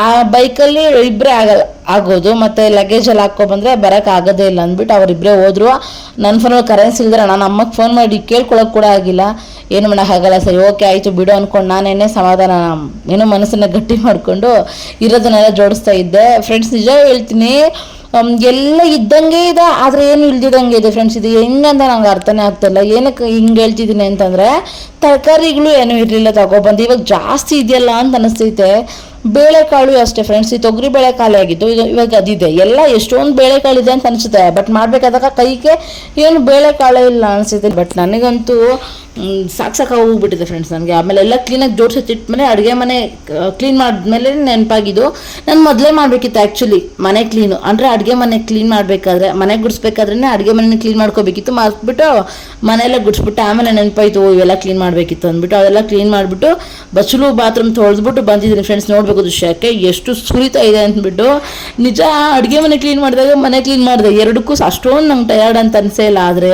Speaker 2: ಆ ಬೈಕಲ್ಲಿ ಇಬ್ಬರೇ ಆಗಲ್ಲ. ಆಗೋದು, ಮತ್ತು ಲಗೇಜ್ ಎಲ್ಲ ಹಾಕ್ಕೊಬಂದ್ರೆ ಬರೋಕೆ ಆಗೋದೇ ಇಲ್ಲ ಅಂದ್ಬಿಟ್ಟು ಅವರಿಬ್ಬರೇ ಹೋದ್ರು. ನನ್ನ ಫೋನಲ್ಲಿ ಕರೆನ್ಸಿ ಇಲ್ದ್ರೆ ನಾನು ಅಮ್ಮಗೆ ಫೋನ್ ಮಾಡಿ ಕೇಳ್ಕೊಳ್ಳೋಕೆ ಕೂಡ ಆಗಿಲ್ಲ. ಏನು ಮಾಡೋಕ್ಕಾಗಲ್ಲ ಸರಿ ಓಕೆ ಆಯಿತು ಬಿಡು ಅಂದ್ಕೊಂಡು ನಾನೇನೇ ಸಮಾಧಾನ, ಏನೋ ಮನಸ್ಸನ್ನು ಗಟ್ಟಿ ಮಾಡಿಕೊಂಡು ಇರೋದನ್ನೆಲ್ಲ ಜೋಡಿಸ್ತಾ ಇದ್ದೆ. ಫ್ರೆಂಡ್ಸ್ ನಿಜ ಹೇಳ್ತೀನಿ ಎಲ್ಲ ಇದ್ದಂಗೆ ಇದೆ, ಆದರೆ ಏನು ಇಲ್ದಿದಂಗೆ ಇದೆ ಫ್ರೆಂಡ್ಸ್ ಇದು ಹೆಂಗಂತ ನಂಗೆ ಅರ್ಥನೇ ಆಗ್ತಿಲ್ಲ ಏನಕ್ಕೆ ಹಿಂಗೆ ಹೇಳ್ತಿದ್ದೀನಿ ಅಂತಂದರೆ, ತರಕಾರಿಗಳು ಏನೂ ಇರಲಿಲ್ಲ ತಗೊಬಂದು ಇವಾಗ ಜಾಸ್ತಿ ಇದೆಯಲ್ಲ ಅಂತ ಅನಿಸ್ತೈತೆ. ಬೇಳೆಕಾಳು ಅಷ್ಟೇ ಫ್ರೆಂಡ್ಸ್ ಈ ತೊಗರಿ ಬೇಳೆ ಆಗಿದ್ದು ಈಗ ಇವಾಗ ಅದಿದೆ. ಎಲ್ಲ ಎಷ್ಟೊಂದು ಬೇಳೆಕಾಳು ಇದೆ ಅಂತ ಅನಿಸುತ್ತೆ. ಬಟ್ ಮಾಡಬೇಕಾದಾಗ ಕೈಗೆ ಏನು ಬೇಳೆಕಾಳೇ ಇಲ್ಲ ಅನಿಸುತ್ತೆ. ಬಟ್ ನನಗಂತೂ ಸಾಕು ಸಾಕಾಗಿ ಹೋಗ್ಬಿಟ್ಟಿದೆ ಫ್ರೆಂಡ್ಸ್ ನನಗೆ. ಆಮೇಲೆ ಎಲ್ಲ ಕ್ಲೀನಾಗಿ ಮೇಲೆ ಅಡುಗೆ ಮನೆ ಕ್ಲೀನ್ ಮಾಡಿದ್ಮೇಲೆ ನೆನಪಾಗಿದ್ದು, ನಾನು ಮೊದಲೇ ಮಾಡಬೇಕಿತ್ತು ಆ್ಯಕ್ಚುಲಿ ಮನೆ ಕ್ಲೀನು ಅಂದರೆ ಅಡುಗೆ ಮನೆ ಕ್ಲೀನ್ ಮಾಡಬೇಕಾದ್ರೆ, ಮನೆ ಗುಡಿಸ್ಬೇಕಾದ್ರೆ ಅಡುಗೆ ಮನೆ ಕ್ಲೀನ್ ಮಾಡ್ಕೋಬೇಕಿತ್ತು. ಮಾಡಿಬಿಟ್ಟು ಮನೆಯೆಲ್ಲ ಗುಡಿಸ್ಬಿಟ್ಟು ಆಮೇಲೆ ನೆನಪಾಯಿತು ಇವೆಲ್ಲ ಕ್ಲೀನ್ ಮಾಡಬೇಕಿತ್ತು ಅಂದ್ಬಿಟ್ಟು ಅವೆಲ್ಲ ಕ್ಲೀನ್ ಮಾಡಿಬಿಟ್ಟು ಬಚ್ಚಲು ಬಾತ್ರೂಮ್ ತೊಳೆದ್ಬಿಟ್ಟು ಬಂದಿದ್ದೀನಿ ಫ್ರೆಂಡ್ಸ್ ನೋಡಬೇಕು ದೃಶ್ಯಕ್ಕೆ ಎಷ್ಟು ಸುರಿತಾ ಇದೆ ಅಂದ್ಬಿಟ್ಟು. ನಿಜ, ಅಡುಗೆ ಮನೆ ಕ್ಲೀನ್ ಮಾಡಿದಾಗ ಮನೆ ಕ್ಲೀನ್ ಮಾಡಿದೆ. ಎರಡಕ್ಕೂ ಅಷ್ಟೊಂದು ನಂಗೆ ಟಯರ್ಡ್ ಅಂತ ಅನಿಸೇ ಇಲ್ಲ, ಆದರೆ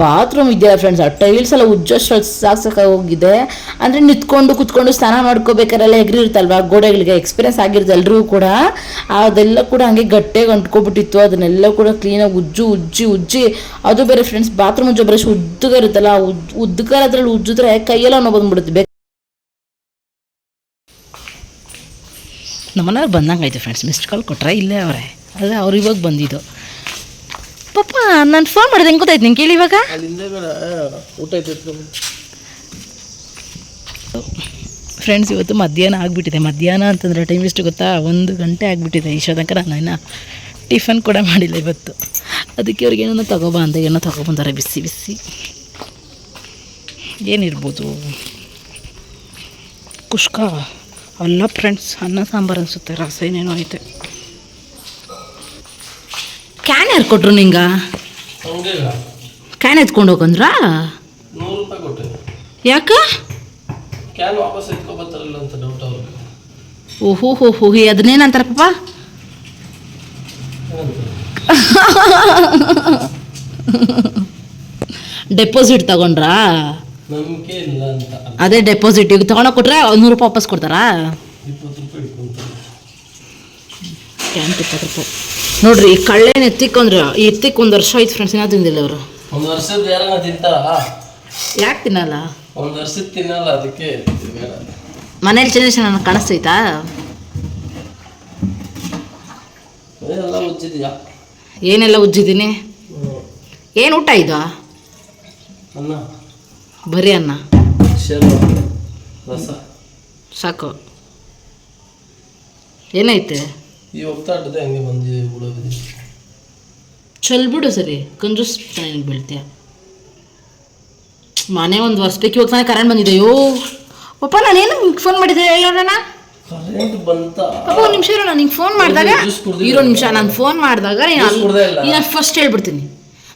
Speaker 2: ಬಾತ್ರೂಮ್ ಇದೆಯಲ್ಲ ಫ್ರೆಂಡ್ಸ್ ಆ ಟೈಲ್ಸ್ ಎಲ್ಲ ಉಜ್ಜ ಸಾಕ್ಸಕ್ಕೆ ಹೋಗಿದೆ. ಅಂದರೆ ನಿಂತ್ಕೊಂಡು ಕುತ್ಕೊಂಡು ಸ್ನಾನ ಮಾಡ್ಕೋಬೇಕಾರೆಲ್ಲ ಎಗ್ರಿರುತ್ತಲ್ವ ಗೋಡೆಗಳಿಗೆ ಎಕ್ಸ್ಪೀರಿಯನ್ಸ್ ಆಗಿರುತ್ತೆ ಎಲ್ಲರೂ ಕೂಡ. ಅದೆಲ್ಲ ಕೂಡ ಹಂಗೆ ಗಟ್ಟಿಯಾಗಿ ಅಂಟ್ಕೊಬಿಟ್ಟಿತ್ತು. ಅದನ್ನೆಲ್ಲ ಕೂಡ ಕ್ಲೀನಾಗಿ ಉಜ್ಜು, ಉಜ್ಜಿ ಉಜ್ಜಿ. ಅದು ಬೇರೆ ಫ್ರೆಂಡ್ಸ್ ಬಾತ್ರೂಮ್ ಉಜ್ಜೋ ಬ್ರಷ್ ಉದ್ದಗ ಇರುತ್ತಲ್ಲ ಅದರಲ್ಲಿ ಅದ್ರಲ್ಲಿ ಉಜ್ಜಿದ್ರೆ ಕೈಯೆಲ್ಲ ಅನ್ನೋ ಬಂದ್ಬಿಡುತ್ತೆ. ನಮ್ಮನೆಯವ್ರು ಬಂದಂಗೆ ಆಯಿತು ಫ್ರೆಂಡ್ಸ್ ಮಿಸ್ಡ್ ಕಾಲ್ ಕೊಟ್ಟರೆ ಇಲ್ಲೇ ಅವರೇ? ಅದೇ ಅವ್ರು ಇವಾಗ ಬಂದಿದ್ದು. ಪಾಪ ನಾನು ಫೋನ್ ಮಾಡಿದೆ ಹೆಂಗೆ ಗೊತ್ತಾಯ್ತು ನಿಂಗೆ ಕೇಳಿ ಇವಾಗ?
Speaker 5: ಊಟ ಐತೆ
Speaker 1: ಫ್ರೆಂಡ್ಸ್ ಇವತ್ತು ಮಧ್ಯಾಹ್ನ ಆಗಿಬಿಟ್ಟಿದೆ. ಮಧ್ಯಾಹ್ನ ಅಂತಂದರೆ ಟೈಮ್ ಎಷ್ಟು ಗೊತ್ತಾ? ಒಂದು ಗಂಟೆ ಆಗಿಬಿಟ್ಟಿದೆ ಇಷ್ಟೋ ತನಕ ನಾನು ಇನ್ನು
Speaker 2: ಟಿಫನ್ ಕೂಡ ಮಾಡಿಲ್ಲ ಇವತ್ತು. ಅದಕ್ಕೆ ಅವ್ರಿಗೆ ಏನೋ ತಗೋಬಾ ಅಂತ ಏನೋ ತಗೋಬಂದಾರೆ ಬಿಸಿ ಬಿಸಿ. ಏನಿರ್ಬೋದು? ಕುಷ್ಕ. ಅಲ್ಲ ಫ್ರೆಂಡ್ಸ್ ಅನ್ನ ಸಾಂಬಾರು ಅನಿಸುತ್ತೆ. ರಸ ಏನೇನೋ ಐತೆ. ಕ್ಯಾನ್ ಯಾರು ಕೊಟ್ರು ನಿಂಗ? ಕ್ಯಾನ್ ಎತ್ಕೊಂಡು ಹೋಗಂದ್ರಾ? ಯಾಕೆ? ಓಹೋ ಹೋ ಹೋ ಹೇ ಅದನ್ನೇನಂತಾರ ಪಾಪ? ಡೆಪಾಸಿಟ್ ತಗೊಂಡ್ರಾ? ಅದೇ ಡೆಪಾಸಿಟ್ ಈಗ ತಗೊಂಡೋಗಿ ಕೊಟ್ರೆ ನೂರು ರೂಪಾಯಿ ವಾಪಸ್ ಕೊಡ್ತಾರಾ?
Speaker 5: ಇಪ್ಪತ್ತು ರೂಪಾಯಿ.
Speaker 2: ನೋಡ್ರಿ ಈ ಕಳ್ಳೆನ ಎತ್ತಿಕೊಂಡ್ರೆ ಈ ಎತ್ತಿಕ್ ಒಂದ್ ವರ್ಷ ಆಯ್ತು ಫ್ರೆಂಡ್ಸ್ ಏನೋ ತಿಂದಿಲ್ಲ ಅವರು.
Speaker 5: ಒಂದು ವರ್ಷದ ಯಾರನ್ನ ತಿಂತಾರ
Speaker 2: ಯಾಕೆ ತಿನ್ನಲ್ಲ?
Speaker 5: ಒಂದು ವರ್ಷದ ತಿನ್ನಲ್ಲ ಅದಕ್ಕೆ
Speaker 2: ಮನೇಲಿ ಚೆನ್ನ ಚೆನ್ನಾಗಿ ಕಾಣಿಸ್ತೈತಾ
Speaker 5: ಎಲ್ಲ ಉಜ್ಜಿದ್ಯಾ?
Speaker 2: ಏನೆಲ್ಲ ಉಜ್ಜಿದ್ದೀನಿ? ಏನು ಊಟ ಇದು?
Speaker 5: ಅನ್ನ.
Speaker 2: ಬರೀ ಅನ್ನ.
Speaker 5: ರಸ.
Speaker 2: ಸಾಕು. ಏನೈತೆ
Speaker 5: ಈ ಒತ್ತಾಟದೆ ಹಂಗೆ ಬಂದು ಬಿಡೋದು
Speaker 2: ಚಲ್ ಬಿಡು ಸರಿ ಕಂಜೂಸ್ ಚೆನ್ನಾಗಿ ಬೀಳ್ತೀಯ. ಮನೆ ಒಂದು ವರ್ಷಕ್ಕೆ ಇವಾಗ ತಾನೇ ಕರೆಂಟ್ ಬಂದಿದೆಯೋ ನಾನು ನಾನೇನು ನಿಮ್ಗೆ ಫೋನ್ ಮಾಡಿದ್ದೆ ಹೇಳೋಣ
Speaker 5: ಕರೆಂಟ್ ಬಂತ?
Speaker 2: ಪಾಪ ಒಂದು ನಿಮಿಷ ಇರೋಣ ನಿಂಗೆ ಫೋನ್ ಮಾಡಿದಾಗ ಇರೋ ನಿಮಿಷ ನಾನು ಫೋನ್ ಮಾಡಿದಾಗ ನೀನು. ಅಲ್ಲಿ ನಾನು ಫಸ್ಟ್ ಹೇಳ್ಬಿಡ್ತೀನಿ.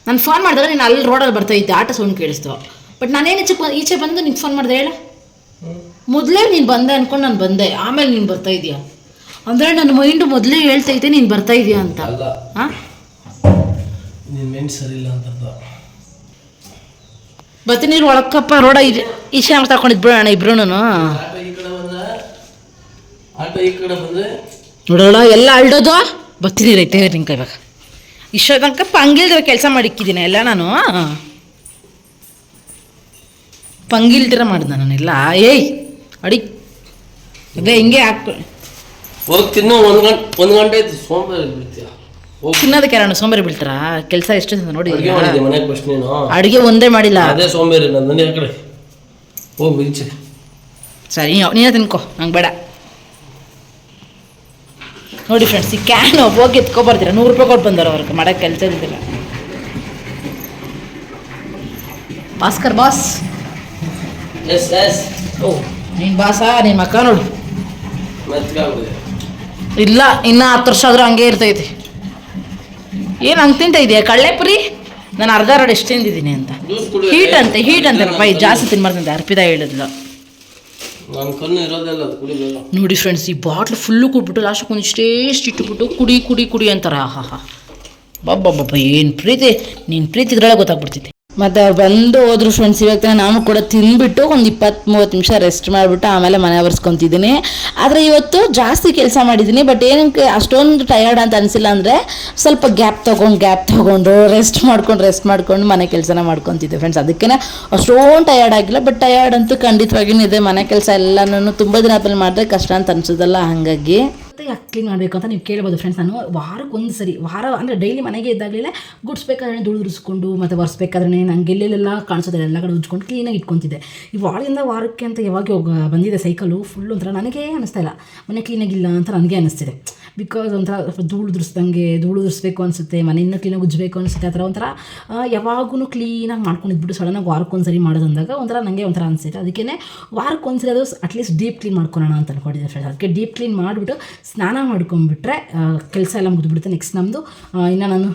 Speaker 2: ನಾನು ಫೋನ್ ಮಾಡಿದಾಗ ನೀನು ಅಲ್ಲಿ ರೋಡಲ್ಲಿ ಬರ್ತಾ ಇದ್ದೆ ಆಟ ಸೌಂಡ್ ಕೇಳಿಸ್ತು. ಬಟ್ ನಾನೇನು ಈಚೆ ಈಚೆ ಬಂದು ನಿಂಗೆ ಫೋನ್ ಮಾಡಿದೆ ಹೇಳ. ಮೊದಲೇ ನೀನು ಬಂದೆ ಅನ್ಕೊಂಡು ನಾನು ಬಂದೆ ಆಮೇಲೆ ನೀನು ಬರ್ತಾ ಇದೀಯ? ಅಂದರೆ ನನ್ನ ಮೈಂಡು ಮೊದಲೇ ಹೇಳ್ತೈತೆ ನೀನು ಬರ್ತಾ ಇದೀಯ ಅಂತ.
Speaker 5: ಅಲ್ಲ.
Speaker 2: ಹಾಂ
Speaker 5: ನಿನ್ ಮೆಂಟ್ ಸರಿಯಿಲ್ಲ.
Speaker 2: ಬತ್ತಿ ನೀರು ಒಳಕ್ಕಪ್ಪ ರೋಡ ಇದೆ ತಗೊಂಡಿದ್ ಬಿಡೋಣ ಇಬ್ರು
Speaker 5: ಆಟೋ ಈ ಕಡೆ ಬಂದ್ರೆ ಆಟೋ ಈ ಕಡೆ ಬಂದ್ರೆ.
Speaker 2: ನೋಡೋಣ ಎಲ್ಲ ಅಲ್ಡೋದು? ಬತ್ತಿ ನೀರು ಐತೆ ನಿಂಗೆ ಇವಾಗ ಇಷ್ಟೋ ತನಕ ಪಂಗಿಲ್ದಿರ ಕೆಲಸ ಮಾಡಿಕ್ಕಿದ್ದೀನಿ ಎಲ್ಲ ನಾನು. ಪಂಗಿಲ್ದಿರ ಮಾಡಿದ ಇಲ್ಲ ಏಯ್ ಅಡಿ. ಅದೇ ಹಿಂಗೆ ಹಾಕು
Speaker 5: ಹೋಗಿ ತಿನ್ನು ಒಂದು ಗಂಟೆ ಒಂದು ಗಂಟೆ ಆಯ್ತು ಸೋಮವಾರ ಬಿಡ್ತೀಯ? ಹೋಗಿ.
Speaker 2: ತಿನ್ನೋದಕ್ಕೆ ನಾನು ಸೋಂಬೇರಿ ಬೀಳ್ತಾರಾ ಕೆಲಸ ಎಷ್ಟು ಅಂತ ನೋಡಿ
Speaker 5: ಅಡುಗೆ ಮಾಡಿದ್ದೆ ಮನೆಗೆ ಫಸ್ಟ್ ನೀನು.
Speaker 2: ಅಡುಗೆ ಒಂದೇ ಮಾಡಿಲ್ಲ.
Speaker 5: ಅದೇ ಸೋಂಬೇರಿ ನನ್ನ ಆ ಕಡೆ. ಹೋಗಿ ಈಚೆ
Speaker 2: ಸರಿ ನೀನು- ನೀನೇ ತಿನ್ಕೋ ನಂಗೆ ಬೇಡ. ನೋಡಿ ಫ್ರೆಂಡ್ಸ್ ಈ ಕ್ಯಾನ್ ಹೋಗಿ ಎತ್ಕೊಬರ್ತೀರ ನೂರು ರೂಪಾಯಿ ಕೊಟ್ಟು ಬಂದರು ಅವ್ರಿಗೆ ಮಾಡೋಕ್ಕೆ ಕೆಲಸ ಇದ್ದಿಲ್ಲ ಭಾಸ್ಕರ್ ಬಾಸ್.
Speaker 5: ಎಸ್ ಎಸ್
Speaker 2: ಓ ನೀನು ಬಾಸಾ ನಿನ್ನ ಮಕ್ಕ ನೋಡು.
Speaker 5: ಮೆತ್ತಗಾಗ್ಬಿಡಿದೆ
Speaker 2: ಇಲ್ಲ ಇನ್ನ ಹತ್ತು ವರ್ಷ ಆದ್ರೂ ಹಂಗೆ ಇರ್ತೈತಿ. ಏನು ಹಂಗೆ ತಿಂತ ಇದೆಯಾ? ಕಳ್ಳೆಪುರಿ? ನಾನು ಅರ್ಧ ರೋಡ್ ಎಷ್ಟು ತಿಂದಿದ್ದೀನಿ ಅಂತ. ಹೀಟ್ ಅಂತೆ ಹೀಟ್ ಅಂತೆ ಪೈ ಜಾಸ್ತಿ ತಿನ್ಬಾರ್ದಂತೆ ಅರ್ಪಿತ ಹೇಳಿದ್ಲು. ನೋಡಿ ಫ್ರೆಂಡ್ಸ್ ಈ ಬಾಟ್ಲ್ ಫುಲ್ಲು ಕುಟ್ಬಿಟ್ಟು ಲಾಸ್ಟ್ ಒಂದಿಷ್ಟೇಷ್ಟು ಇಟ್ಬಿಟ್ಟು ಕುಡಿ ಕುಡಿ ಕುಡಿ ಅಂತಾರೆ. ಆಹಾ ಹಾ ಬಾಬ್ಬಬ್ಬಬ್ಬ ಏನು ಪ್ರೀತಿ ನೀನು ಪ್ರೀತಿ ಇದ್ರೊಳಗೆ ಗೊತ್ತಾಗ್ಬಿಡ್ತೈತಿ ಮತ್ತು ಅವ್ರು ಬಂದು ಹೋದ್ರು ಫ್ರೆಂಡ್ಸ್ ಇವಾಗ ನಾನು ಕೂಡ ತಿನ್ಬಿಟ್ಟು ಒಂದು ಇಪ್ಪತ್ತು ಮೂವತ್ತು ನಿಮಿಷ ರೆಸ್ಟ್ ಮಾಡಿಬಿಟ್ಟು ಆಮೇಲೆ ಮನೆ ಒರೆಸ್ಕೊತಿದ್ದೀನಿ. ಆದರೆ ಇವತ್ತು ಜಾಸ್ತಿ ಕೆಲಸ ಮಾಡಿದ್ದೀನಿ ಬಟ್ ಏನಕ್ಕೆ ಅಷ್ಟೊಂದು ಟಯರ್ಡ್ ಅಂತ ಅನಿಸಿಲ್ಲ ಅಂದರೆ ಸ್ವಲ್ಪ ಗ್ಯಾಪ್ ತೊಗೊಂಡು ಗ್ಯಾಪ್ ತೊಗೊಂಡು ರೆಸ್ಟ್ ಮಾಡ್ಕೊಂಡು ರೆಸ್ಟ್ ಮಾಡ್ಕೊಂಡು ಮನೆ ಕೆಲಸನ ಮಾಡ್ಕೊತಿದ್ದೆ ಫ್ರೆಂಡ್ಸ್ ಅದಕ್ಕೇ ಅಷ್ಟೊಂದು ಟಯರ್ಡ್ ಆಗಿಲ್ಲ ಬಟ್ ಟಯರ್ಡ್ ಅಂತೂ ಖಂಡಿತವಾಗಿಯೂ ಇದೆ. ಮನೆ ಕೆಲಸ ಎಲ್ಲನೂ ತುಂಬ ದಿನ ಮಾಡಿದ್ರೆ ಕಷ್ಟ ಅಂತ ಅನಿಸೋದಲ್ಲ ಹಾಗಾಗಿ.
Speaker 1: ಮತ್ತೆ ಯಾಕೆ ಕ್ಲೀನ್ ಮಾಡಬೇಕು ಅಂತ ನೀವು ಕೇಳ್ಬೋದು ಫ್ರೆಂಡ್ಸ್ ನಾನು ವಾರಕ್ಕೆ ಒಂದು ಸರಿ, ವಾರ ಅಂದರೆ ಡೈಲಿ ಮನೆಗೆ ಇದ್ದಾಗಲೇ ಗುಡ್ಸ್ಬೇಕಾದ್ರೆ ದುಡಿದುರಿಸ್ಕೊಂಡು ಮತ್ತು ಒರೆಸ್ಬೇಕಾದ್ರೆ ನಂಗೆ ಎಲ್ಲೆಲ್ಲೆಲ್ಲ ಕಾಣಿಸೋದೆ ಎಲ್ಲ ಕಡೆ ಉಜ್ಕೊಂಡು ಕ್ಲೀನಾಗಿ ಇಟ್ಕೊತಿದ್ದೆ. ಈ ವಾರದಿಂದ ವಾರಕ್ಕೆ ಅಂತ ಯಾವಾಗ ಬಂದಿದೆ ಸೈಕಲು ಫುಲ್ ಒಂಥರ ನನಗೇ ಅನಿಸ್ತಾ ಇಲ್ಲ. ಮನೆ ಕ್ಲೀನಾಗಿಲ್ಲ ಅಂತ ನನಗೆ ಅನ್ನಿಸ್ತಿದೆ ಬಿಕಾಸ್ ಒಂಥರ ಧೂಳು ದುರಿಸ್ದಂಗೆ ಧೂಳು ದುರಿಸ್ಬೇಕು ಅನಿಸುತ್ತೆ ಮನೆಯನ್ನು ಕ್ಲೀನಾಗಿ ಉಜ್ಜಬೇಕು ಅನಿಸುತ್ತೆ, ಆ ಥರ ಒಂಥರ ಯಾವಾಗೂ ಕ್ಲೀನಾಗಿ ಮಾಡ್ಕೊಂಡಿದ್ಬಿಟ್ಟು ಸಡನ್ನಾಗಿ ವಾರಕ್ಕೊಂದ್ಸರಿ ಮಾಡೋದಂದಾಗ ಒಂಥರ ನನಗೆ ಒಂಥರ ಅನಿಸುತ್ತೆ. ಅದಕ್ಕೆ ವಾರಕ್ಕೊಂದ್ಸರಿ ಅದು ಅಟ್ಲೀಸ್ಟ್ ಡೀಪ್ ಕ್ಲೀನ್ ಮಾಡ್ಕೊಳ್ಳೋಣ ಅಂತ ಅನ್ಕೊಂಡಿದ್ದೆ ಫ್ರೆಂಡ್ಸ್ ಅದಕ್ಕೆ ಡೀಪ್ ಕ್ಲೀನ್ ಮಾಡಿಬಿಟ್ಟು ಸ್ನಾನ ಮಾಡ್ಕೊಂಡ್ಬಿಟ್ರೆ ಕೆಲಸ ಎಲ್ಲ ಮುಗಿದ್ಬಿಡುತ್ತೆ ನೆಕ್ಸ್ಟ್ ನಮ್ಮದು ಇನ್ನು ನಾನು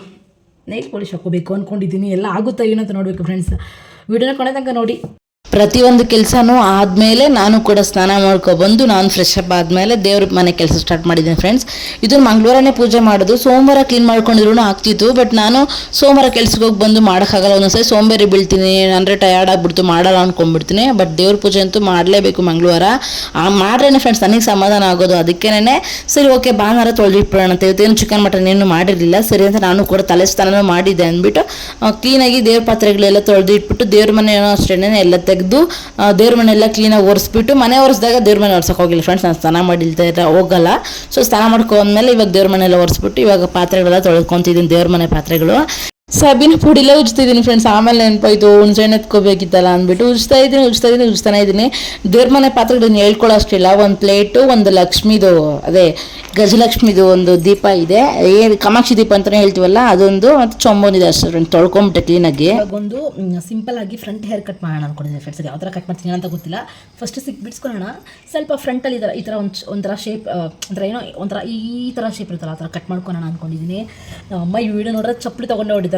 Speaker 1: ನೈಟ್ ಪಾಲಿಶ್ ಹಾಕೋಬೇಕು ಅಂದ್ಕೊಂಡಿದ್ದೀನಿ ಎಲ್ಲ ಆಗುತ್ತಾ ಏನಂತ ನೋಡಬೇಕು ಫ್ರೆಂಡ್ಸ್ ವಿಡಿಯೋನ ಕೊನೆ ತನಕ ನೋಡಿ.
Speaker 2: ಪ್ರತಿಯೊಂದು ಕೆಲಸನೂ ಆದಮೇಲೆ ನಾನು ಕೂಡ ಸ್ನಾನ ಮಾಡ್ಕೊಬಂದು ನಾನು ಫ್ರೆಶ್ ಅಪ್ ಆದಮೇಲೆ ದೇವ್ರ ಮನೆ ಕೆಲಸ ಸ್ಟಾರ್ಟ್ ಮಾಡಿದ್ದೀನಿ ಫ್ರೆಂಡ್ಸ್ ಇದು ಮಂಗಳವಾರನೇ ಪೂಜೆ ಮಾಡೋದು, ಸೋಮವಾರ ಕ್ಲೀನ್ ಮಾಡ್ಕೊಂಡಿದ್ರು ಆಗ್ತಿತ್ತು ಬಟ್ ನಾನು ಸೋಮವಾರ ಕೆಲ್ಸಕ್ಕೆ ಹೋಗಿ ಬಂದು ಮಾಡೋಕ್ಕಾಗಲ್ಲ ಒಂದೊಂದ್ಸರಿ ಸೋಂಬೇರಿ ಬೀಳ್ತೀನಿ, ಅಂದರೆ ಟಯರ್ಡ್ ಆಗಿಬಿಡ್ತು, ಮಾಡಲ್ಲ ಅಂದ್ಕೊಂಡ್ಬಿಡ್ತೀನಿ ಬಟ್ ದೇವ್ರ ಪೂಜೆ ಅಂತೂ ಮಾಡಲೇಬೇಕು ಮಂಗಳವಾರ. ಆ ಮಾಡ್ರೇ ಫ್ರೆಂಡ್ಸ್ ನನಗೆ ಸಮಾಧಾನ ಆಗೋದು ಅದಕ್ಕೇನೆ ಸರಿ ಓಕೆ ಭಾನುವಾರ ತೊಳೆದಿಟ್ಬಿಡೋಣ ಅಂತ ಇವತ್ತೇನು ಚಿಕನ್ ಮಟನ್ ಏನು ಮಾಡಿರಲಿಲ್ಲ, ಸರಿ ಅಂತ ನಾನು ಕೂಡ ತಲೆ ಸ್ನಾನ ಮಾಡಿದ್ದೆ ಅಂದ್ಬಿಟ್ಟು ಕ್ಲೀನಾಗಿ ದೇವ್ರ ಪಾತ್ರೆಗಳೆಲ್ಲ ತೊಳೆದಿಟ್ಬಿಟ್ಟು ದೇವ್ರ ಮನೆ ಏನೋ ಅಷ್ಟೇನೆ ಎಲ್ಲ ತೆಗೆದು ದೇವ್ರ ಮನೆ ಎಲ್ಲ ಕ್ಲೀನಾಗಿ ಒರೆಸ್ಬಿಟ್ಟು ಮನೆ ಒರೆಸಿದಾಗ ದೇವ್ರ ಮನೆ ಒರ್ಸಕ್ಕೆ ಹೋಗಿಲ್ಲ ಫ್ರೆಂಡ್ಸ್ ನಾನು ಸ್ನಾನ ಮಾಡಿಲ್ದೇ ಹೋಗಲ್ಲ. ಸೊ ಸ್ನಾನ ಮಾಡ್ಕೊಂಡ್ಮೇಲೆ ಇವಾಗ ದೇವ್ರ ಮನೆ ಎಲ್ಲ ಒರೆಸ್ಬಿಟ್ಟು ಇವಾಗ ಪಾತ್ರೆಗಳೆಲ್ಲ ತೊಳ್ಕೊತಿದ್ದೀನಿ ದೇವ್ರ ಮನೆ ಪಾತ್ರೆಗಳು. ಸಬಿನ ಪುಡಿಲೇ ಉಜ್ತಿದ್ದೀನಿ ಫ್ರೆಂಡ್ಸ್ ಆಮೇಲೆ ನೆನಪಾಯ್ತು ಹುಣ್ಸೆಹಣ್ಣು ಎತ್ಕೋಬೇಕಿತ್ತಲ್ಲ ಅಂದ್ಬಿಟ್ಟು ಉಜ್ತಾ ಇದ್ದೀನಿ ಉಜ್ತಾ ಇದ್ದೀನಿ, ಉಜ್ತಾನೆ ಇದ್ದೀನಿ. ದೇವ್ರ ಮನೆ ಪಾತ್ರೆಗಳನ್ನ ಹೇಳ್ಕೊಳ್ಳೋ ಅಷ್ಟಿಲ್ಲ. ಒಂದು ಪ್ಲೇಟು, ಒಂದು ಲಕ್ಷ್ಮಿದು, ಅದೇ ಗಜಲಕ್ಷ್ಮಿದು ಒಂದು ದೀಪ ಇದೆ. ಏನು ಕಾಮಾಕ್ಷಿ ದೀಪ ಅಂತಲೇ ಹೇಳ್ತೀವಲ್ಲ, ಅದೊಂದು ಮತ್ತು ಚೊಂಬೊಂದಿದೆ ಅಷ್ಟೇ ಫ್ರೆಂಡ್ ತೊಳ್ಕೊಂಬಿಟ್ಟೆ ಕ್ಲೀನಾಗಿ
Speaker 1: ಒಂದು ಸಿಂಪಲ್ ಆಗಿ ಫ್ರಂಟ್ ಹೇರ್ ಕಟ್ ಮಾಡೋಣ ಅನ್ಕೊಂಡಿದ್ದೀನಿ ಫ್ರೆಂಡ್ಸ್ ಯಾವ ಥರ ಕಟ್ ಮಾಡ್ತೀನಿ ಅಂತ ಗೊತ್ತಿಲ್ಲ. ಫಸ್ಟ್ ಸಿಕ್, ಬಿಡಿಸ್ಕೊಳ್ಳೋಣ. ಸ್ವಲ್ಪ ಫ್ರಂಟಲ್ಲಿ ಈ ಥರ ಒಂದು ಒಂಥರ ಶೇಪ್ ಅಂದರೆ ಏನೋ, ಒಂಥರ ಈ ಥರ ಶೇಪ್ ಇರುತ್ತಲ್ಲ, ಆ ಥರ ಕಟ್ ಮಾಡ್ಕೊಳ್ಳೋಣ ಅಮ್ಮ ಈ ವಿಡಿಯೋ ನೋಡಿದ್ರೆ ಚಪ್ಪಲಿ ತೊಗೊಂಡು ಹೊಡಿತಾರೆ.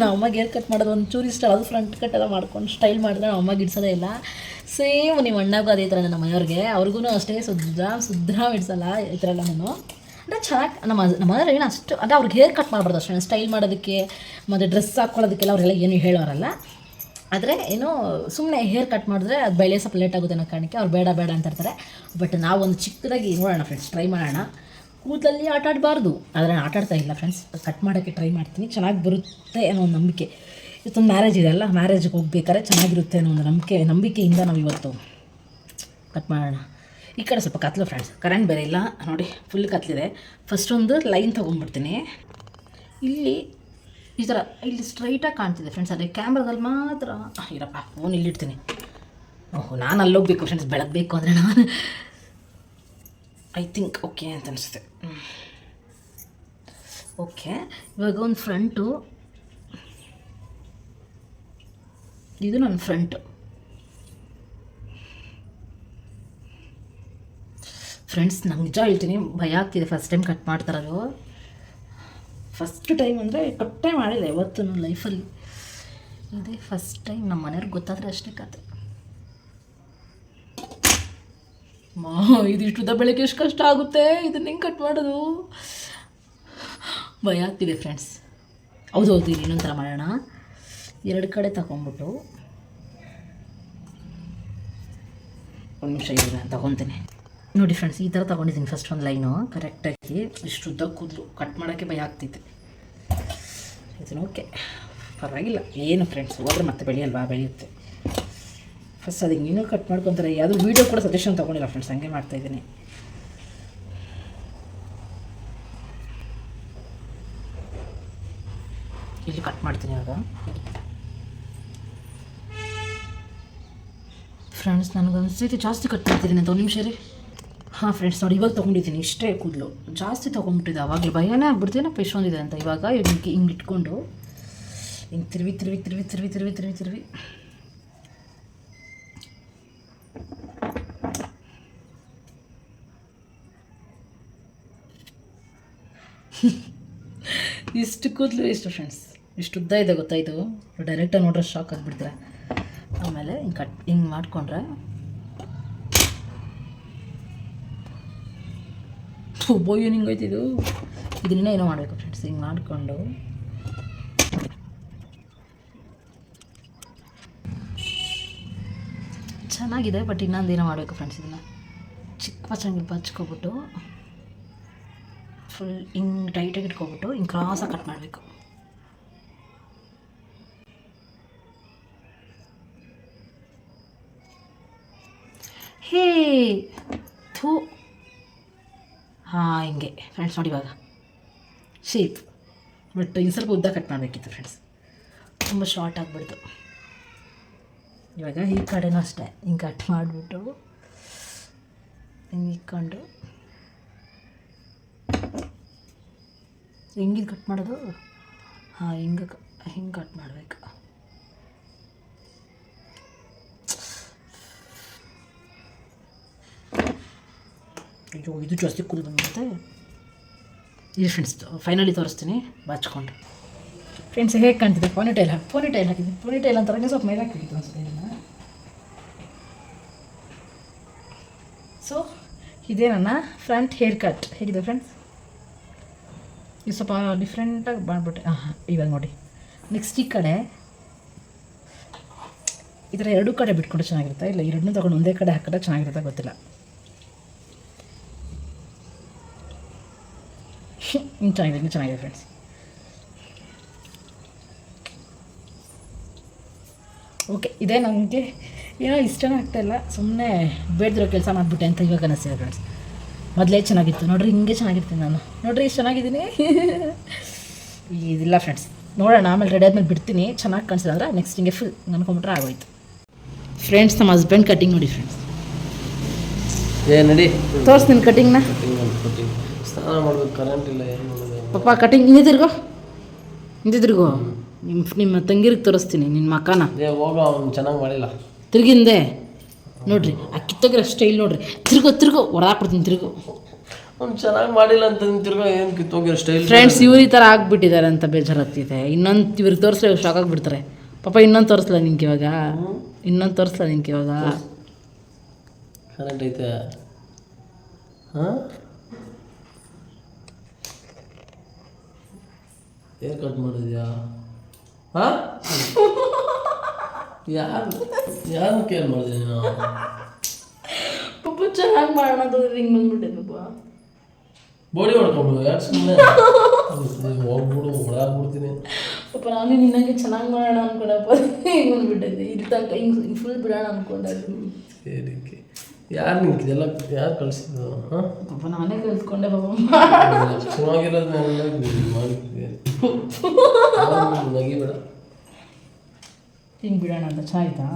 Speaker 1: ನಮ್ಮ ಅಮ್ಮಗೆ ಹೇರ್ ಕಟ್ ಮಾಡೋದು ಒಂದು ಚೂರು ಇಷ್ಟ ಅದು ಫ್ರಂಟ್ ಕಟ್ ಎಲ್ಲ ಮಾಡ್ಕೊಂಡು ಸ್ಟೈಲ್ ಮಾಡಿದ್ರೆ ನಮ್ಮ ಅಮ್ಮಗೆ ಇಡ್ಸೋದೇ ಇಲ್ಲ. ಸೇಮ್ ನಿಮ್ಮ ಅಣ್ಣಗೂ ಅದೇ ಥರ ನಮ್ಮ ಮನೆಯವ್ರಿಗೆ ಅವ್ರಿಗೂ ಅಷ್ಟೇ ಸುದ್ರ ಸುದ್ರ ಇಡ್ಸಲ್ಲ ಈ ಥರ ಎಲ್ಲ ನಾನು ಅಂದರೆ ಚೆನ್ನಾಗಿ ನಮ್ಮ ನಮ್ಮ ಏನು ಅಷ್ಟು, ಅಂದರೆ ಅವ್ರಿಗೆ ಹೇರ್ ಕಟ್ ಮಾಡ್ಬಾರ್ದು ಅಷ್ಟೇ ಸ್ಟೈಲ್ ಮಾಡೋದಕ್ಕೆ, ಮತ್ತು ಡ್ರೆಸ್ ಹಾಕ್ಕೊಳ್ಳೋದಕ್ಕೆಲ್ಲ ಅವರೆಲ್ಲ ಏನು ಹೇಳೋರಲ್ಲ. ಆದರೆ ಏನು ಸುಮ್ಮನೆ ಹೇರ್ ಕಟ್ ಮಾಡಿದ್ರೆ ಅದು ಬೆಳೆ ಸ್ವಲ್ಪ ಲೇಟ್ ಆಗುತ್ತೆ ಅನ್ನೋ ಕಾರಣಕ್ಕೆ ಅವ್ರು ಬೇಡ ಬೇಡ ಅಂತ ಇರ್ತಾರೆ. ಬಟ್ ನಾವು ಒಂದು ಚಿಕ್ಕದಾಗಿ ನೋಡೋಣ ಫ್ರೆಂಡ್ಸ್ ಟ್ರೈ ಮಾಡೋಣ. ಕೂದಲಲ್ಲಿ ಆಟ ಆಡಬಾರ್ದು. ಆದರೆ ಆಟ ಆಡ್ತಾ ಇಲ್ಲ ಫ್ರೆಂಡ್ಸ್ ಕಟ್ ಮಾಡೋಕ್ಕೆ ಟ್ರೈ ಮಾಡ್ತೀನಿ. ಚೆನ್ನಾಗಿ ಬರುತ್ತೆ ಅನ್ನೋ ಒಂದು ನಂಬಿಕೆ. ಇವತ್ತೊಂದು ಮ್ಯಾರೇಜ್ ಇದೆ ಅಲ್ಲ? ಮ್ಯಾರೇಜ್ಗೆ ಹೋಗ್ಬೇಕಾದ್ರೆ ಚೆನ್ನಾಗಿರುತ್ತೆ ಅನ್ನೋ ಒಂದು ನಂಬಿಕೆ, ನಂಬಿಕೆಯಿಂದ ನಾವು ಇವತ್ತು ಕಟ್ ಮಾಡೋಣ. ಈ ಕಡೆ ಸ್ವಲ್ಪ ಕತ್ಲು ಫ್ರೆಂಡ್ಸ್ ಕರೆಂಟ್ ಬೇರೆ ಇಲ್ಲ. ನೋಡಿ ಫುಲ್ ಕತ್ಲಿದೆ. ಫಸ್ಟ್ ಒಂದು ಲೈನ್ ತೊಗೊಂಡ್ಬಿಡ್ತೀನಿ. ಇಲ್ಲಿ ಈ ಥರ ಇಲ್ಲಿ ಸ್ಟ್ರೈಟಾಗಿ ಕಾಣ್ತಿದೆ ಫ್ರೆಂಡ್ಸ್ ಅದೇ ಕ್ಯಾಮ್ರಾದಲ್ಲಿ ಮಾತ್ರ ಇರಪ್ಪ ಫೋನ್ ಇಲ್ಲಿಡ್ತೀನಿ. ಓಹೋ, ನಾನು ಅಲ್ಲೋಗ್ಬೇಕು ಫ್ರೆಂಡ್ಸ್ ಬೆಳಗ್ಬೇಕು ಅಂದರೆ ನಾನು ಐ ಥಿಂಕ್ ಓಕೆ ಅಂತ ಅನಿಸುತ್ತೆ ಓಕೆ ಇವಾಗ ಒಂದು ಫ್ರಂಟು ಇದು ನನ್ನ ಫ್ರಂಟು ಫ್ರೆಂಡ್ಸ್ ನಂಗೆ ನಿಜ ಹೇಳ್ತೀನಿ, ಭಯ ಆಗ್ತಿದೆ ಫಸ್ಟ್ ಟೈಮ್ ಕಟ್ ಮಾಡ್ತಾರದು. ಫಸ್ಟ್ ಟೈಮ್ ಅಂದರೆ ಕಟ್ಟೇ ಮಾಡಿಲ್ಲ ಯಾವತ್ತು ಲೈಫಲ್ಲಿ ಇದೇ ಫಸ್ಟ್ ಟೈಮ್ ನಮ್ಮ ಮನೆಯವ್ರಿಗೆ ಗೊತ್ತಾದರೆ ಅಷ್ಟೇ ಕತೆ. ಮಾ ಉದ್ದ ಬೆಳಗ್ಗೆ ಎಷ್ಟು ಕಷ್ಟ ಆಗುತ್ತೆ? ಇದನ್ನ ಹೆಂಗೆ ಕಟ್ ಮಾಡೋದು? ಭಯ ಆಗ್ತಿದೆ ಫ್ರೆಂಡ್ಸ್ ಹೌದು ಹೌದು, ಇಲ್ಲಿ ಇನ್ನೊಂಥರ ಥರ ಮಾಡೋಣ. ಎರಡು ಕಡೆ ತಗೊಂಡ್ಬಿಟ್ಟು ಒಂದು ನಿಮಿಷ ಇದೆ ನಾನು ತಗೊತೀನಿ. ನೋಡಿ ಫ್ರೆಂಡ್ಸ್ ಈ ಥರ ತೊಗೊಂಡಿದ್ದೀನಿ ಫಸ್ಟ್ ಒಂದು ಲೈನು ಕರೆಕ್ಟಾಗಿ ಇಷ್ಟು ಉದ್ದ ಕೂದಲು ಕಟ್ ಮಾಡೋಕ್ಕೆ ಭಯ ಆಗ್ತಿತ್ತು ಇದನ್ನು ಓಕೆ ಪರವಾಗಿಲ್ಲ. ಏನು ಫ್ರೆಂಡ್ಸ್ ಹೋದ್ರೆ ಮತ್ತೆ ಬೆಳೆಯಲ್ವಾ? ಬೆಳೆಯುತ್ತೆ. ಫಸ್ಟ್ ಅದಕ್ಕೆ ಇನ್ನೂ ಕಟ್ ಮಾಡ್ಕೊತಾರೆ. ಯಾವುದೂ ವೀಡಿಯೋ ಕೂಡ ಸಜೆಷನ್ ತೊಗೊಂಡಿಲ್ಲ ಫ್ರೆಂಡ್ಸ್ ಹಂಗೆ ಮಾಡ್ತಾಯಿದ್ದೀನಿ ಇಲ್ಲಿ ಕಟ್ ಮಾಡ್ತೀನಿ ಆಗ ಫ್ರೆಂಡ್ಸ್ ನನಗನ್ಸೈತೆ ಜಾಸ್ತಿ ಕಟ್ ಮಾಡ್ತಿದ್ದೀನಿ ಅಂತ ಒಂದು ನಿಮಿಷ ರೀ ಹಾಂ ಫ್ರೆಂಡ್ಸ್ ನೋಡಿ ಇವಾಗ ತೊಗೊಂಡಿದ್ದೀನಿ ಇಷ್ಟೇ ಕೂದಲು. ಜಾಸ್ತಿ ತೊಗೊಂಡ್ಬಿಟ್ಟಿದೆ ಅವಾಗಲೇ ಭಯನೇ ಆಗ್ಬಿಡ್ತೀನಪ್ಪ ಇಷ್ಟೊಂದಿದೆ ಅಂತ ಇವಾಗ ಹಿಂಗೆ ಹಿಂಗೆ ಇಟ್ಕೊಂಡು. ಹಿಂಗೆ ತಿರುವಿ ತಿರುವಿ ತಿರುವಿ ತಿರುವಿ ತಿರುವಿ ತಿರುವಿ ತಿರುವಿ. ಇಷ್ಟು ಕೂದಲು, ಇಷ್ಟು ಫ್ರೆಂಡ್ಸ್ ಇಷ್ಟು ಉದ್ದ ಇದೆ ಗೊತ್ತಾಯಿತು ಡೈರೆಕ್ಟಾಗಿ ನೋಡ್ರೆ ಶಾಕ್ ಆಗಿಬಿಡ್ತೀರ. ಆಮೇಲೆ ಹಿಂಗೆ ಕಟ್ ಹಿಂಗೆ ಮಾಡಿಕೊಂಡ್ರೆ. ಬೋಯ್ ನಿಂಗೆ ಇದು. ಇದನ್ನ ಏನೋ ಮಾಡಬೇಕು ಫ್ರೆಂಡ್ಸ್ ಹಿಂಗೆ ಮಾಡಿಕೊಂಡು. ಚೆನ್ನಾಗಿದೆ ಬಟ್ ಇನ್ನೊಂದು ಏನೋ ಮಾಡಬೇಕು ಫ್ರೆಂಡ್ಸ್ ಇದನ್ನ. ಚಿಕ್ಕ ಪಚ್ಚಂಗಿ ಹಚ್ಕೊಬಿಟ್ಟು. ಫುಲ್ ಹಿಂಗೆ ಟೈಟಾಗಿ ಇಟ್ಕೊಬಿಟ್ಟು ಹಿಂಗೆ ಕ್ರಾಸಾಗಿ ಕಟ್ ಮಾಡಬೇಕು. ಹೇ, ಥೂ. ಹಾಂ, ಹಿಂಗೆ. ಫ್ರೆಂಡ್ಸ್ ನೋಡಿ ಇವಾಗ. ಶೇಪ್ ಬಟ್ ಇನ್ನು ಸ್ವಲ್ಪ ಉದ್ದ ಕಟ್ ಮಾಡಬೇಕಿತ್ತು ಫ್ರೆಂಡ್ಸ್ ತುಂಬ ಶಾರ್ಟ್ ಆಗಿಬಿಡ್ತು. ಇವಾಗ ಈ ಕಡೆನೂ ಅಷ್ಟೇ. ಹಿಂಗೆ ಕಟ್ ಮಾಡಿಬಿಟ್ಟು ಹಿಂಗೆ ಇಕ್ಕೊಂಡು ಹೆಂಗಿದು ಕಟ್ ಮಾಡೋದು? ಹಾಂ, ಹಿಂಗೆ ಹಿಂಗೆ ಕಟ್ ಮಾಡಬೇಕು. ಅಯ್ಯೋ, ಇದು ಜಾಸ್ತಿ ಕೂದಲು ಬಂದಿರುತ್ತೆ ಇದು ಫ್ರೆಂಡ್ಸ್ ಫೈನಲಿ ತೋರಿಸ್ತೀನಿ. ಬಾಚ್ಕೊಂಡು ಫ್ರೆಂಡ್ಸ್ ಹೇಗೆ ಕಾಣ್ತಿದೆ? ಪೋನಿ ಟೈಲ್ ಹಾಕಿ ಪೋನಿ ಟೈಲ್ ಹಾಕಿದ್ದೀನಿ ಪೋನಿ ಟೈಲ್ ಸ್ವಲ್ಪ ಮೇಲೆ ಇದನ್ನು. ಸೊ ಇದೇ ನನ್ನ ಫ್ರಂಟ್ ಹೇರ್ ಕಟ್ ಹೇಗಿದೆ ಫ್ರೆಂಡ್ಸ್ ಇದು ಸ್ವಲ್ಪ ಡಿಫ್ರೆಂಟಾಗಿ ಮಾಡಿಬಿಟ್ಟೆ. ಹಾಂ ಇವಾಗ ನೋಡಿ. ನೆಕ್ಸ್ಟ್ ಈ ಕಡೆ, ಈ ಥರ ಎರಡೂ ಕಡೆ ಬಿಟ್ಕೊಂಡು ಚೆನ್ನಾಗಿರುತ್ತೆ. ಇಲ್ಲ ಎರಡನ್ನೂ ತೊಗೊಂಡು ಒಂದೇ ಕಡೆ ಹಾಕಿದ್ರೆ ಚೆನ್ನಾಗಿರುತ್ತೆ, ಗೊತ್ತಿಲ್ಲ. ಇನ್ನು ಚೆನ್ನಾಗಿದೆ ಇನ್ನು ಚೆನ್ನಾಗಿದೆ ಫ್ರೆಂಡ್ಸ್ ಓಕೆ ಇದೇ ನನಗೆ ಏನೋ ಇಷ್ಟನೇ ಆಗ್ತಾಯಿಲ್ಲ ಸುಮ್ಮನೆ ಬೇಡದಿರೋ ಕೆಲಸ ಮಾಡಿಬಿಟ್ಟೆ ಅಂತ ಇವಾಗ ಅನಿಸ್ತಿದೆ ಫ್ರೆಂಡ್ಸ್ ಮೊದಲೇ ಚೆನ್ನಾಗಿತ್ತು. ನೋಡ್ರಿ ಹಿಂಗೆ ಚೆನ್ನಾಗಿರ್ತೀನಿ ನಾನು. ನೋಡ್ರಿ ಇಷ್ಟು ಚೆನ್ನಾಗಿದ್ದೀನಿ. ಇದಿಲ್ಲ ಫ್ರೆಂಡ್ಸ್ ನೋಡೋಣ ಆಮೇಲೆ ರೆಡಿ ಆದ್ಮೇಲೆ ಬಿಡ್ತೀನಿ. ಚೆನ್ನಾಗಿ ಕಾಣಿಸಿದೆ ಅಂದ್ರೆ ನೆಕ್ಸ್ಟ್ ಹಿಂಗೆ ಫುಲ್ ನನ್ಕೊಂಬಿಟ್ರೆ ಆಗೋಯ್ತು. ಫ್ರೆಂಡ್ಸ್ ನಮ್ಮ ಹಸ್ಬೆಂಡ್ ಕಟಿಂಗ್ ನೋಡಿ ಫ್ರೆಂಡ್ಸ್
Speaker 5: ಏ ನಡಿ.
Speaker 1: ತೋರ್ಸ್ ನಿನ್ನ ಕಟಿಂಗ್ನ
Speaker 5: ಕಟಿಂಗ್ ಕಟಿಂಗ್ ಸ್ನಾನ ಮಾಡ್ಬೇಕು ಕರೆಂಟ್ ಇಲ್ಲ ಏನು ಮಾಡೋದು?
Speaker 1: ಪಪ್ಪ ಕಟಿಂಗ್ ಹಿಂದೆ ತಿರ್ಗೋ. ಹಿಂದೆ ತಿರ್ಗೋ. ನಿಮ್ಮ ನಿಮ್ಮ ತಂಗಿರಿಗೆ ತೋರಿಸ್ತೀನಿ ನಿನ್ನ ಮಕ್ಕನ.
Speaker 5: ಏ ಹೋಗ ಅವ್ನು ಚೆನ್ನಾಗಿ ಮಾಡಿಲ್ಲ.
Speaker 1: ತಿರ್ಗಿಂದೆ ನೋಡ್ರಿ ಆ ಕಿತ್ತೋಗಿರೋ ಸ್ಟೈಲ್ ನೋಡ್ರಿ. ತಿರ್ಗೋ ತಿರ್ಗೋ ಹೊಡೆದಾಕ್ಬಿಡ್ತೀನಿ ತಿರ್ಗೋ.
Speaker 5: ಅವ್ನು ಚೆನ್ನಾಗಿ ಮಾಡಿಲ್ಲ ಅಂತ ತಿರ್ಗೋ ಏನು ಕಿತ್ತೋಗಿರೋ ಸ್ಟೈಲ್
Speaker 1: ಫ್ರೆಂಡ್ಸ್ ಇವ್ರು ಈ ಥರ ಆಗಿಬಿಟ್ಟಿದ್ದಾರೆ ಅಂತ ಬೇಜಾರಾಗ್ತಿದೆ. ಇನ್ನೊಂದು ಇವ್ರಿಗೆ ತೋರಿಸ್ಲಿ ಇವ್ರು ಶಾಕ್ ಆಗಿಬಿಡ್ತಾರೆ. ಪಾಪ ಇನ್ನೊಂದು ತೋರಿಸ್ಲ ನಿಂಗೆ ಇವಾಗ? ಇನ್ನೊಂದು ತೋರಿಸ್ಲ ನಿಂಗೆ ಇವಾಗ?
Speaker 5: ಕರೆಕ್ಟ್ ಐತೆ. ಹಾಂ? ಹೇರ್ ಕಟ್ ಮಾಡಿದ್ಯಾ? ಹಾಂ? ಯಾರು? ಯಾರು ಕೇರ್ ಮಾಡಿದೆ ನೀನು?
Speaker 1: ಪಾಪ ಚೆನ್ನಾಗಿ ಮಾಡೋಣ ಅಂತ ಹಿಂಗೆ ಬಂದ್ಬಿಟ್ಟೆ ಪಪ್ಪ.
Speaker 5: ಬೋಡಿ ಹೊಡ್ಕೊಂಡು ಯಾಕೆ ಸುಮ್ಮನೆ ಹೋಗ್ಬಿಡು ಬಿಡ್ತೀನಿ
Speaker 1: ಪಾಪ ನಾನು ನಿನ್ನಂಗೆ ಚೆನ್ನಾಗಿ ಮಾಡೋಣ ಅನ್ಕೊಂಡಪ್ಪ ಹಿಂಗೆ ಬಂದ್ಬಿಟ್ಟೈತೆ ಇಲ್ಲಿ ತನಕ ಹಿಂಗೆ ಫುಲ್ ಬಿಡೋಣ ಅನ್ಕೊಂಡೆ
Speaker 5: ಏನಕ್ಕೆ? ಯಾರು ನಿಂಗೆ ಇದೆಲ್ಲ ಯಾರು ಕಳಿಸಿದ್ದು? ಹಾಂ?
Speaker 1: ಪಾಪ ನಾನೇ ಕಲ್ತ್ಕೊಂಡೆ ಪಾಪ
Speaker 5: ಚೆನ್ನಾಗಿರೋದು ಮಾಡಿದ್ದೆ. ನಗಿಬೇಡ.
Speaker 1: ಹಿಂಗೆ ಬಿಡೋಣ ಅಂತ ಚಾ ಆಯ್ತಾ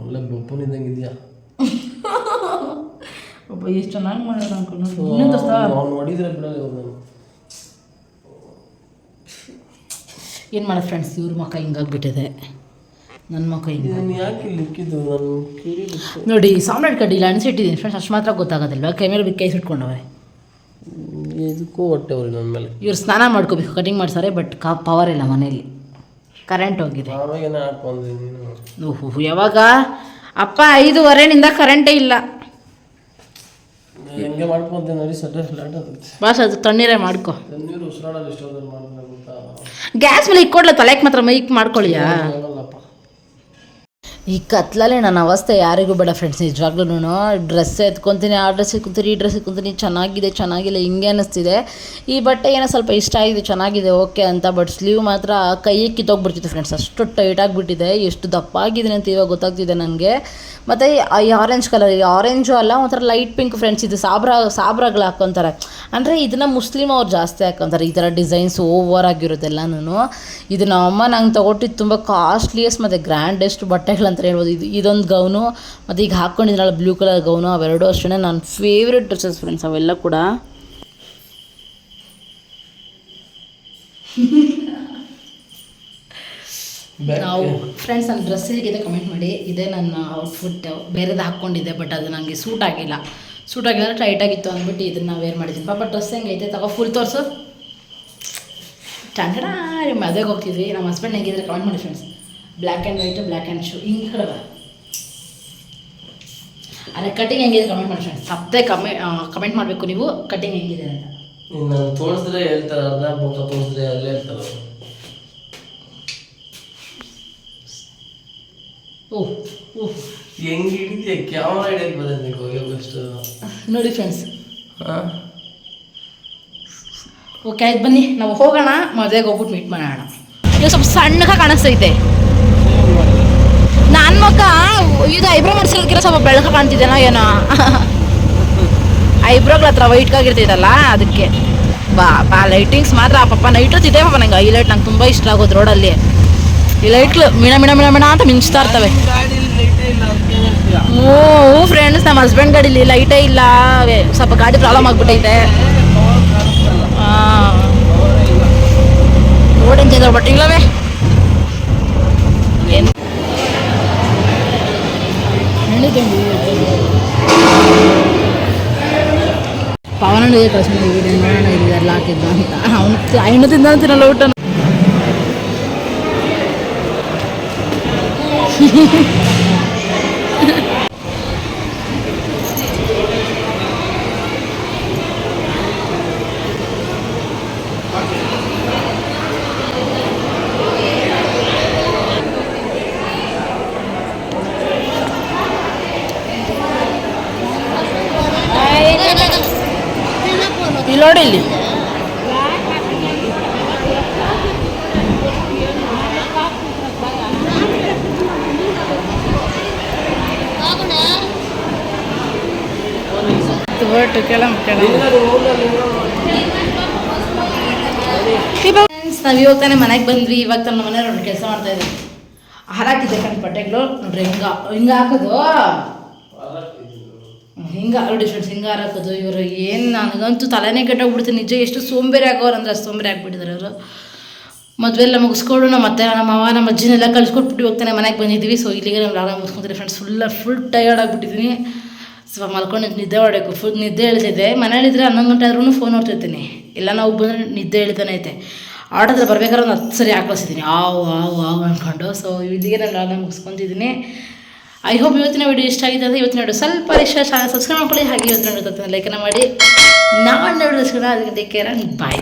Speaker 5: ಒಳ್ಳೆ ಬೊಪ್ಪನಿದ್ದಂಗೆ ಇದೆಯಾ
Speaker 1: ಒಬ್ಬ ಎಷ್ಟು ಚೆನ್ನಾಗಿ ಮಾಡೋಣ ಅನ್ಕೊಂಡು ಇನ್ನೊಂದು
Speaker 5: ಅವ್ನು ಹೊಡಿದ್ರೆ ಬಿಡಲ್ಲ ಇವ್ರು ನಾನು
Speaker 1: ಏನು ಮಾಡೋದು ಫ್ರೆಂಡ್ಸ್ ಇವ್ರ ಮಕ್ಕ ಹಿಂಗಾಗ್ಬಿಟ್ಟಿದೆ. ನನ್ನ ಮಕ್ಕ ಹಿಂಗೆ
Speaker 5: ಯಾಕೆ ನಾನು
Speaker 1: ನೋಡಿ ಸಾಮ್ರಾಟ್ ಕಡ್ಡಿಲ್ಲ ಅಣಿಸಿಟ್ಟಿದ್ದೀನಿ ಫ್ರೆಂಡ್ಸ್ ಅಷ್ಟು ಮಾತ್ರ ಗೊತ್ತಾಗೋದಿಲ್ವಾ? ಕೈ ಮೇಲೆ ಬಿಟ್ಟು ಕೈ ಸುಟ್ಕೊಂಡವೆ
Speaker 5: ಇದಕ್ಕೂ ಹೊಟ್ಟೆ ಅವ್ರಿ ನನ್ನ ಮೇಲೆ.
Speaker 1: ಇವ್ರು ಸ್ನಾನ ಮಾಡ್ಕೋಬೇಕು ಕಟಿಂಗ್ ಮಾಡ್ಸಾರೆ ಬಟ್ ಕಾ ಪವರ್ ಇಲ್ಲ ಮನೇಲಿ. ಕರೆಂಟ್ ಹೋಗಿದೆ. ಓಹೋ ಯಾವಾಗ? ಅಪ್ಪ ಐದುವರೆನಿಂದ ಕರೆಂಟೇ ಇಲ್ಲ. ಬಾಸ್ ಅದು ತಣ್ಣೀರೇ ಮಾಡ್ಕೊ. ಗ್ಯಾಸ್ ಮೇಲೆ ಇಕ್ಕೊಡ್ಲ ತಲೆಗೆ ಮಾತ್ರ ಮೈಕ್ ಮಾಡ್ಕೊಳ್ಳಿಯಾ
Speaker 2: ಈ ಕತ್ಲಲ್ಲೇ ನನ್ನ ಅವಸ್ಥೆ ಯಾರಿಗೂ ಬೇಡ ಫ್ರೆಂಡ್ಸ್ ನಿಜವಾಗ್ಲೂ ಡ್ರೆಸ್ ಎತ್ಕೊತೀನಿ, ಆ ಡ್ರೆಸ್ ಎತ್ಕೊತೀನಿ, ಈ ಡ್ರೆಸ್ ಎತ್ಕೊತೀನಿ. ಚೆನ್ನಾಗಿದೆ, ಚೆನ್ನಾಗಿಲ್ಲ, ಹಿಂಗೆ ಅನ್ನಿಸ್ತಿದೆ ಈ ಬಟ್ಟೆ ಏನೋ ಸ್ವಲ್ಪ ಇಷ್ಟ ಆಗಿದೆ, ಚೆನ್ನಾಗಿದೆ ಓಕೆ ಅಂತ ಬಟ್ ಸ್ಲೀವ್ ಮಾತ್ರ ಕೈಗೆ ಕಿತ್ತೋಗ್ಬಿಡ್ತಿತ್ತು ಫ್ರೆಂಡ್ಸ್ ಅಷ್ಟು ಟೈಟ್ ಆಗಿಬಿಟ್ಟಿದೆ, ಎಷ್ಟು ದಪ್ಪ ಆಗಿದ್ದೀನಿ ಅಂತ ಇವಾಗ ಗೊತ್ತಾಗ್ತಿದೆ ನನಗೆ ಮತ್ತು ಈ ಆರೆಂಜ್ ಕಲರ್ ಈ ಆರೆಂಜು ಅಲ್ಲ ಒಂಥರ ಲೈಟ್ ಪಿಂಕ್ ಫ್ರೆಂಡ್ಸ್ ಇದು ಸಾಬ್ರ, ಸಾಬ್ರಗಳು ಹಾಕ್ಕೊತಾರೆ ಅಂದರೆ ಇದನ್ನು ಮುಸ್ಲಿಮ್ ಅವ್ರು ಜಾಸ್ತಿ ಹಾಕ್ಕೊಂತಾರೆ ಈ ಥರ ಡಿಸೈನ್ಸ್ ಓವರ್ ಆಗಿರೋದೆಲ್ಲನೂ ಇದು ನಮ್ಮಮ್ಮ ನಂಗೆ ತೊಗೊಟ್ಟಿದ್ದು ತುಂಬ ಕಾಸ್ಟ್ಲಿಯೆಸ್ಟ್ ಮತ್ತು ಗ್ರ್ಯಾಂಡೆಸ್ಟ್ ಬಟ್ಟೆಗಳಂತ ಹೇಳ್ಬೋದು. ಇದು ಇದೊಂದು ಗೌನು. ಮತ್ತು ಈಗ ಹಾಕ್ಕೊಂಡಿದ್ರಲ್ಲ ಬ್ಲೂ ಕಲರ್ ಗೌನು ಅವೆರಡೂ ಅಷ್ಟೇ ನನ್ನ ಫೇವ್ರೆಟ್ ಡ್ರೆಸ್ಸಸ್ ಫ್ರೆಂಡ್ಸ್ ಅವೆಲ್ಲ ಕೂಡ.
Speaker 1: ನಾವು ಫ್ರೆಂಡ್ಸ್ ನನ್ನ ಡ್ರೆಸ್ ಹೇಗಿದೆ ಕಮೆಂಟ್ ಮಾಡಿ. ಇದೇ ನನ್ನ ಔಟ್ಫಿಟ್ ಬೇರೆದು ಹಾಕ್ಕೊಂಡಿದ್ದೆ ಬಟ್ ಅದು ನನಗೆ ಸೂಟ್ ಆಗಿಲ್ಲ. ಸೂಟ್ ಆಗಿಲ್ಲ ಟೈಟ್ ಆಗಿತ್ತು ಅಂದ್ಬಿಟ್ಟು ಇದನ್ನು ವೇರ್ ಮಾಡಿದ್ದೀನಿ. ಪಾಪ ಡ್ರೆಸ್ ಹೆಂಗೈತೆ ತಗೋ ಫುಲ್ ತೋರಿಸು. ಚಂದ್ರ ಮದುವೆಗೆ ಹೋಗ್ತಿದ್ವಿ. ನಮ್ಮ ಹಸ್ಬೆಂಡ್ ಹೆಂಗಿದ್ರೆ? ಕಮೆಂಟ್ ಮಾಡಿ friends black and white black and shoe ಹಿಂಗೆ ಕಡೆ ಬಾ ಅದೇ ಕಟಿಂಗ್ ಹೆಂಗಿದೆ ಕಮೆಂಟ್ ಮಾಡಿ ಫ್ರೆಂಡ್ಸ್ ತಪ್ಪದೆ ಕಮೆ ಕಮೆಂಟ್ ಮಾಡಬೇಕು ನೀವು ಕಟಿಂಗ್ ಹೆಂಗಿದೆ ಅಂತ.
Speaker 5: ನೀನು ತೋರಿಸಿದ್ರೆ ಹೇಳ್ತಾರೆ ಅರ್ಧ ಮುಖ ತೋರಿಸಿದ್ರೆ ಅಲ್ಲೇ ಹೇಳ್ತಾರೆ.
Speaker 1: ಓಹ್ ಓಹ್
Speaker 5: ಹೆಂಗೆ ಹಿಡಿದೆ? ಕ್ಯಾಮ್ರಾ ಹಿಡಿಯಕ್ಕೆ ಬರೋದು ನಿಂಗೆ ಹೋಗ್ಯಷ್ಟು
Speaker 1: ನೋಡಿ ಫ್ರೆಂಡ್ಸ್
Speaker 5: ಹಾಂ
Speaker 1: ಓಕೆ ಆಯ್ತು ಬನ್ನಿ. ನಾವು ಹೋಗೋಣ ಮದುವೆಗೆ ಹೋಗ್ಬಿಟ್ಟು ಮೀಟ್ ಮಾಡೋಣ. ಇದು ಸ್ವಲ್ಪ ಸಣ್ಣಗೆ ಕಾಣಿಸ್ತೈತೆ. ಮಕ್ಕ ಇದು ಐಬ್ರೋ ಮಾಡಿಸಿರೋದಕ್ಕಿಂತ ಸ್ವಲ್ಪ ಬೆಳಕು ಕಾಣ್ತಿದ್ದೇನೋ ಏನೋ. ಐಬ್ರೋಗಳ ಹತ್ರ ವೈಟ್ ಆಗಿರ್ತೈತಲ್ಲ ಅದಕ್ಕೆ. ಬಾ ಬಾ ಲೈಟಿಂಗ್ಸ್ ಮಾತ್ರ ಪಾಪ ನೈಟ್ ಹೊತ್ತಿದೆ ಪಾಪ ನಂಗೆ. ಈ ಲೈಟ್ ನಂಗೆ ತುಂಬ ಇಷ್ಟ ಆಗೋದು ರೋಡಲ್ಲಿ ಈ ಲೈಟ್ಗಳು ಮಿಣ ಮಿಣ ಮಿಣ ಮಿಣ ಅಂತ ಮಿಂಚ್ತಾ ಇರ್ತವೆ. ಓ ಫ್ರೆಂಡ್ಸ್ ನಮ್ಮ ಹಸ್ಬೆಂಡ್ ಗಾಡಿಲಿ ಲೈಟೇ ಇಲ್ಲ. ಸ್ವಲ್ಪ ಗಾಡಿ ಪ್ರಾಬ್ಲಮ್ ಆಗ್ಬಿಟ್ಟೈತೆ. ಓಡನ್ ಚಂದ್ರ ಬಟ್ ಇಲ್ಲವೇ? ಪವನನಿಗೆ ಕಳ್ಸ್ಕೊಂಡು ವಿಡಿಯೋ ನೋಡೋಣ ಇದೆಲ್ಲ ಹಾಕಿದ್ದು ಅಂತ ಅವನು ಐನು ತಿಂದ ತಿನ್ನಲ್ಲ ಊಟ ಇಲ್ಲಿ ನೋಡಿ ಇಲ್ಲಿ ಫ್ರೆಂಡ್ಸ್ ನಾವು ಇವಾಗ ತಾನೇ ಮನೆಗೆ ಬಂದ್ವಿ, ಇವಾಗ ತಾನು ಮನೆಯವ್ರು ಒಂದು ಕೆಲಸ ಮಾಡ್ತಾ ಇದ್ದೀವಿ ಹಾರಾಕಿದ್ದೆ ಕಣ್ ಬಟ್ಟೆಗಳು ನೋಡ್ರಿ, ಹಿಂಗ ಹಿಂಗ ಹಾಕೋದು. ಹಿಂಗ ನೋಡಿ ಫ್ರೆಂಡ್ಸ್ ಹಿಂಗ ಹಾರಾಕೋದು. ಇವರು ಏನು ನನಗಂತೂ ತಲೆನೇ ಕೆಟ್ಟೋಗ್ಬಿಡ್ತೀನಿ ನಿಜ ಎಷ್ಟು ಸೋಂಬೇರಿ ಆಗೋರು ಅಂದ್ರೆ ಅಷ್ಟು ಸೋಂಬೇರಿ ಆಗಿಬಿಟ್ಟಿದ್ದಾರೆ ಅವರು. ಮದುವೆ ಎಲ್ಲ ಮುಗಿಸ್ಕೊಂಡು ನಮ್ಮ ಅತ್ತೆ, ನಮ್ಮ ಅವ್ವ ನಮ್ಮ ಅಜ್ಜಿನೆಲ್ಲ ಕಳ್ಸ್ಕೊಟ್ಬಿಟ್ಟು ಹೋಗ್ತಾನೆ ಮನೆಗೆ ಬಂದಿದ್ದೀವಿ ಸೊ ಇಲ್ಲಿಗೆ ನಮ್ಮ ಲಾಗ ಮುಗಿಸ್ಕೊತಾರೆ ಫ್ರೆಂಡ್ಸ್ ಫುಲ್ಲ ಫುಲ್ ಟಯರ್ಡ್ ಆಗಿಬಿಟ್ಟಿದ್ದೀನಿ ಸ್ವಲ್ಪ ಮಲ್ಕೊಂಡು ನಿದ್ದೆ ಹೊಡಬೇಕು ಫುಲ್ ನಿದ್ದೆ ಹೇಳ್ತಿದ್ದೆ. ಮನೇಲಿದ್ರೆ ಹನ್ನೊಂದು ಗಂಟೆ ಆದ್ರೂ ಫೋನ್ ನೋಡ್ತಿರ್ತೀನಿ. ಇಲ್ಲ, ನಾವು ಬಂದರೆ ನಿದ್ದೆ ಹೇಳ್ತಾನೆ ಐತೆ. ಆಟೋದಲ್ಲಿ ಬರ್ಬೇಕಾದ್ರೆ ಒಂದು ಹತ್ತು ಸರಿ ಹಾಕ್ಬಸಿದ್ದೀನಿ ಆವು ಆವು ಆವು ಅಂದ್ಕೊಂಡು ಸೊ ಇಲ್ಲಿಗೆ ನಾನು ಲಾಗ ಮುಗಿಸ್ಕೊತಿದ್ದೀನಿ ಐ ಹೋಪ್ ಇವತ್ತಿನ ವೀಡಿಯೋ ಇಷ್ಟ ಆಗಿದೆ ಅಂದರೆ ಇವತ್ತಿನ ವಿಡಿಯೋ ಸ್ವಲ್ಪ ಇಷ್ಟ. ಸಬ್ಸ್ಕ್ರೈಬ್ ಮಾಡ್ಕೊಳ್ಳಿ. ಹಾಗೆ ಇವತ್ತಿನ ವಿಡಿಯೋ ಲೈಕನ್ನು ಮಾಡಿ. ನಾನು ವಿಡಿಯೋ ಅದಕ್ಕೆ ಟೇಕ್ ಕೇರ್ ಬಾಯ್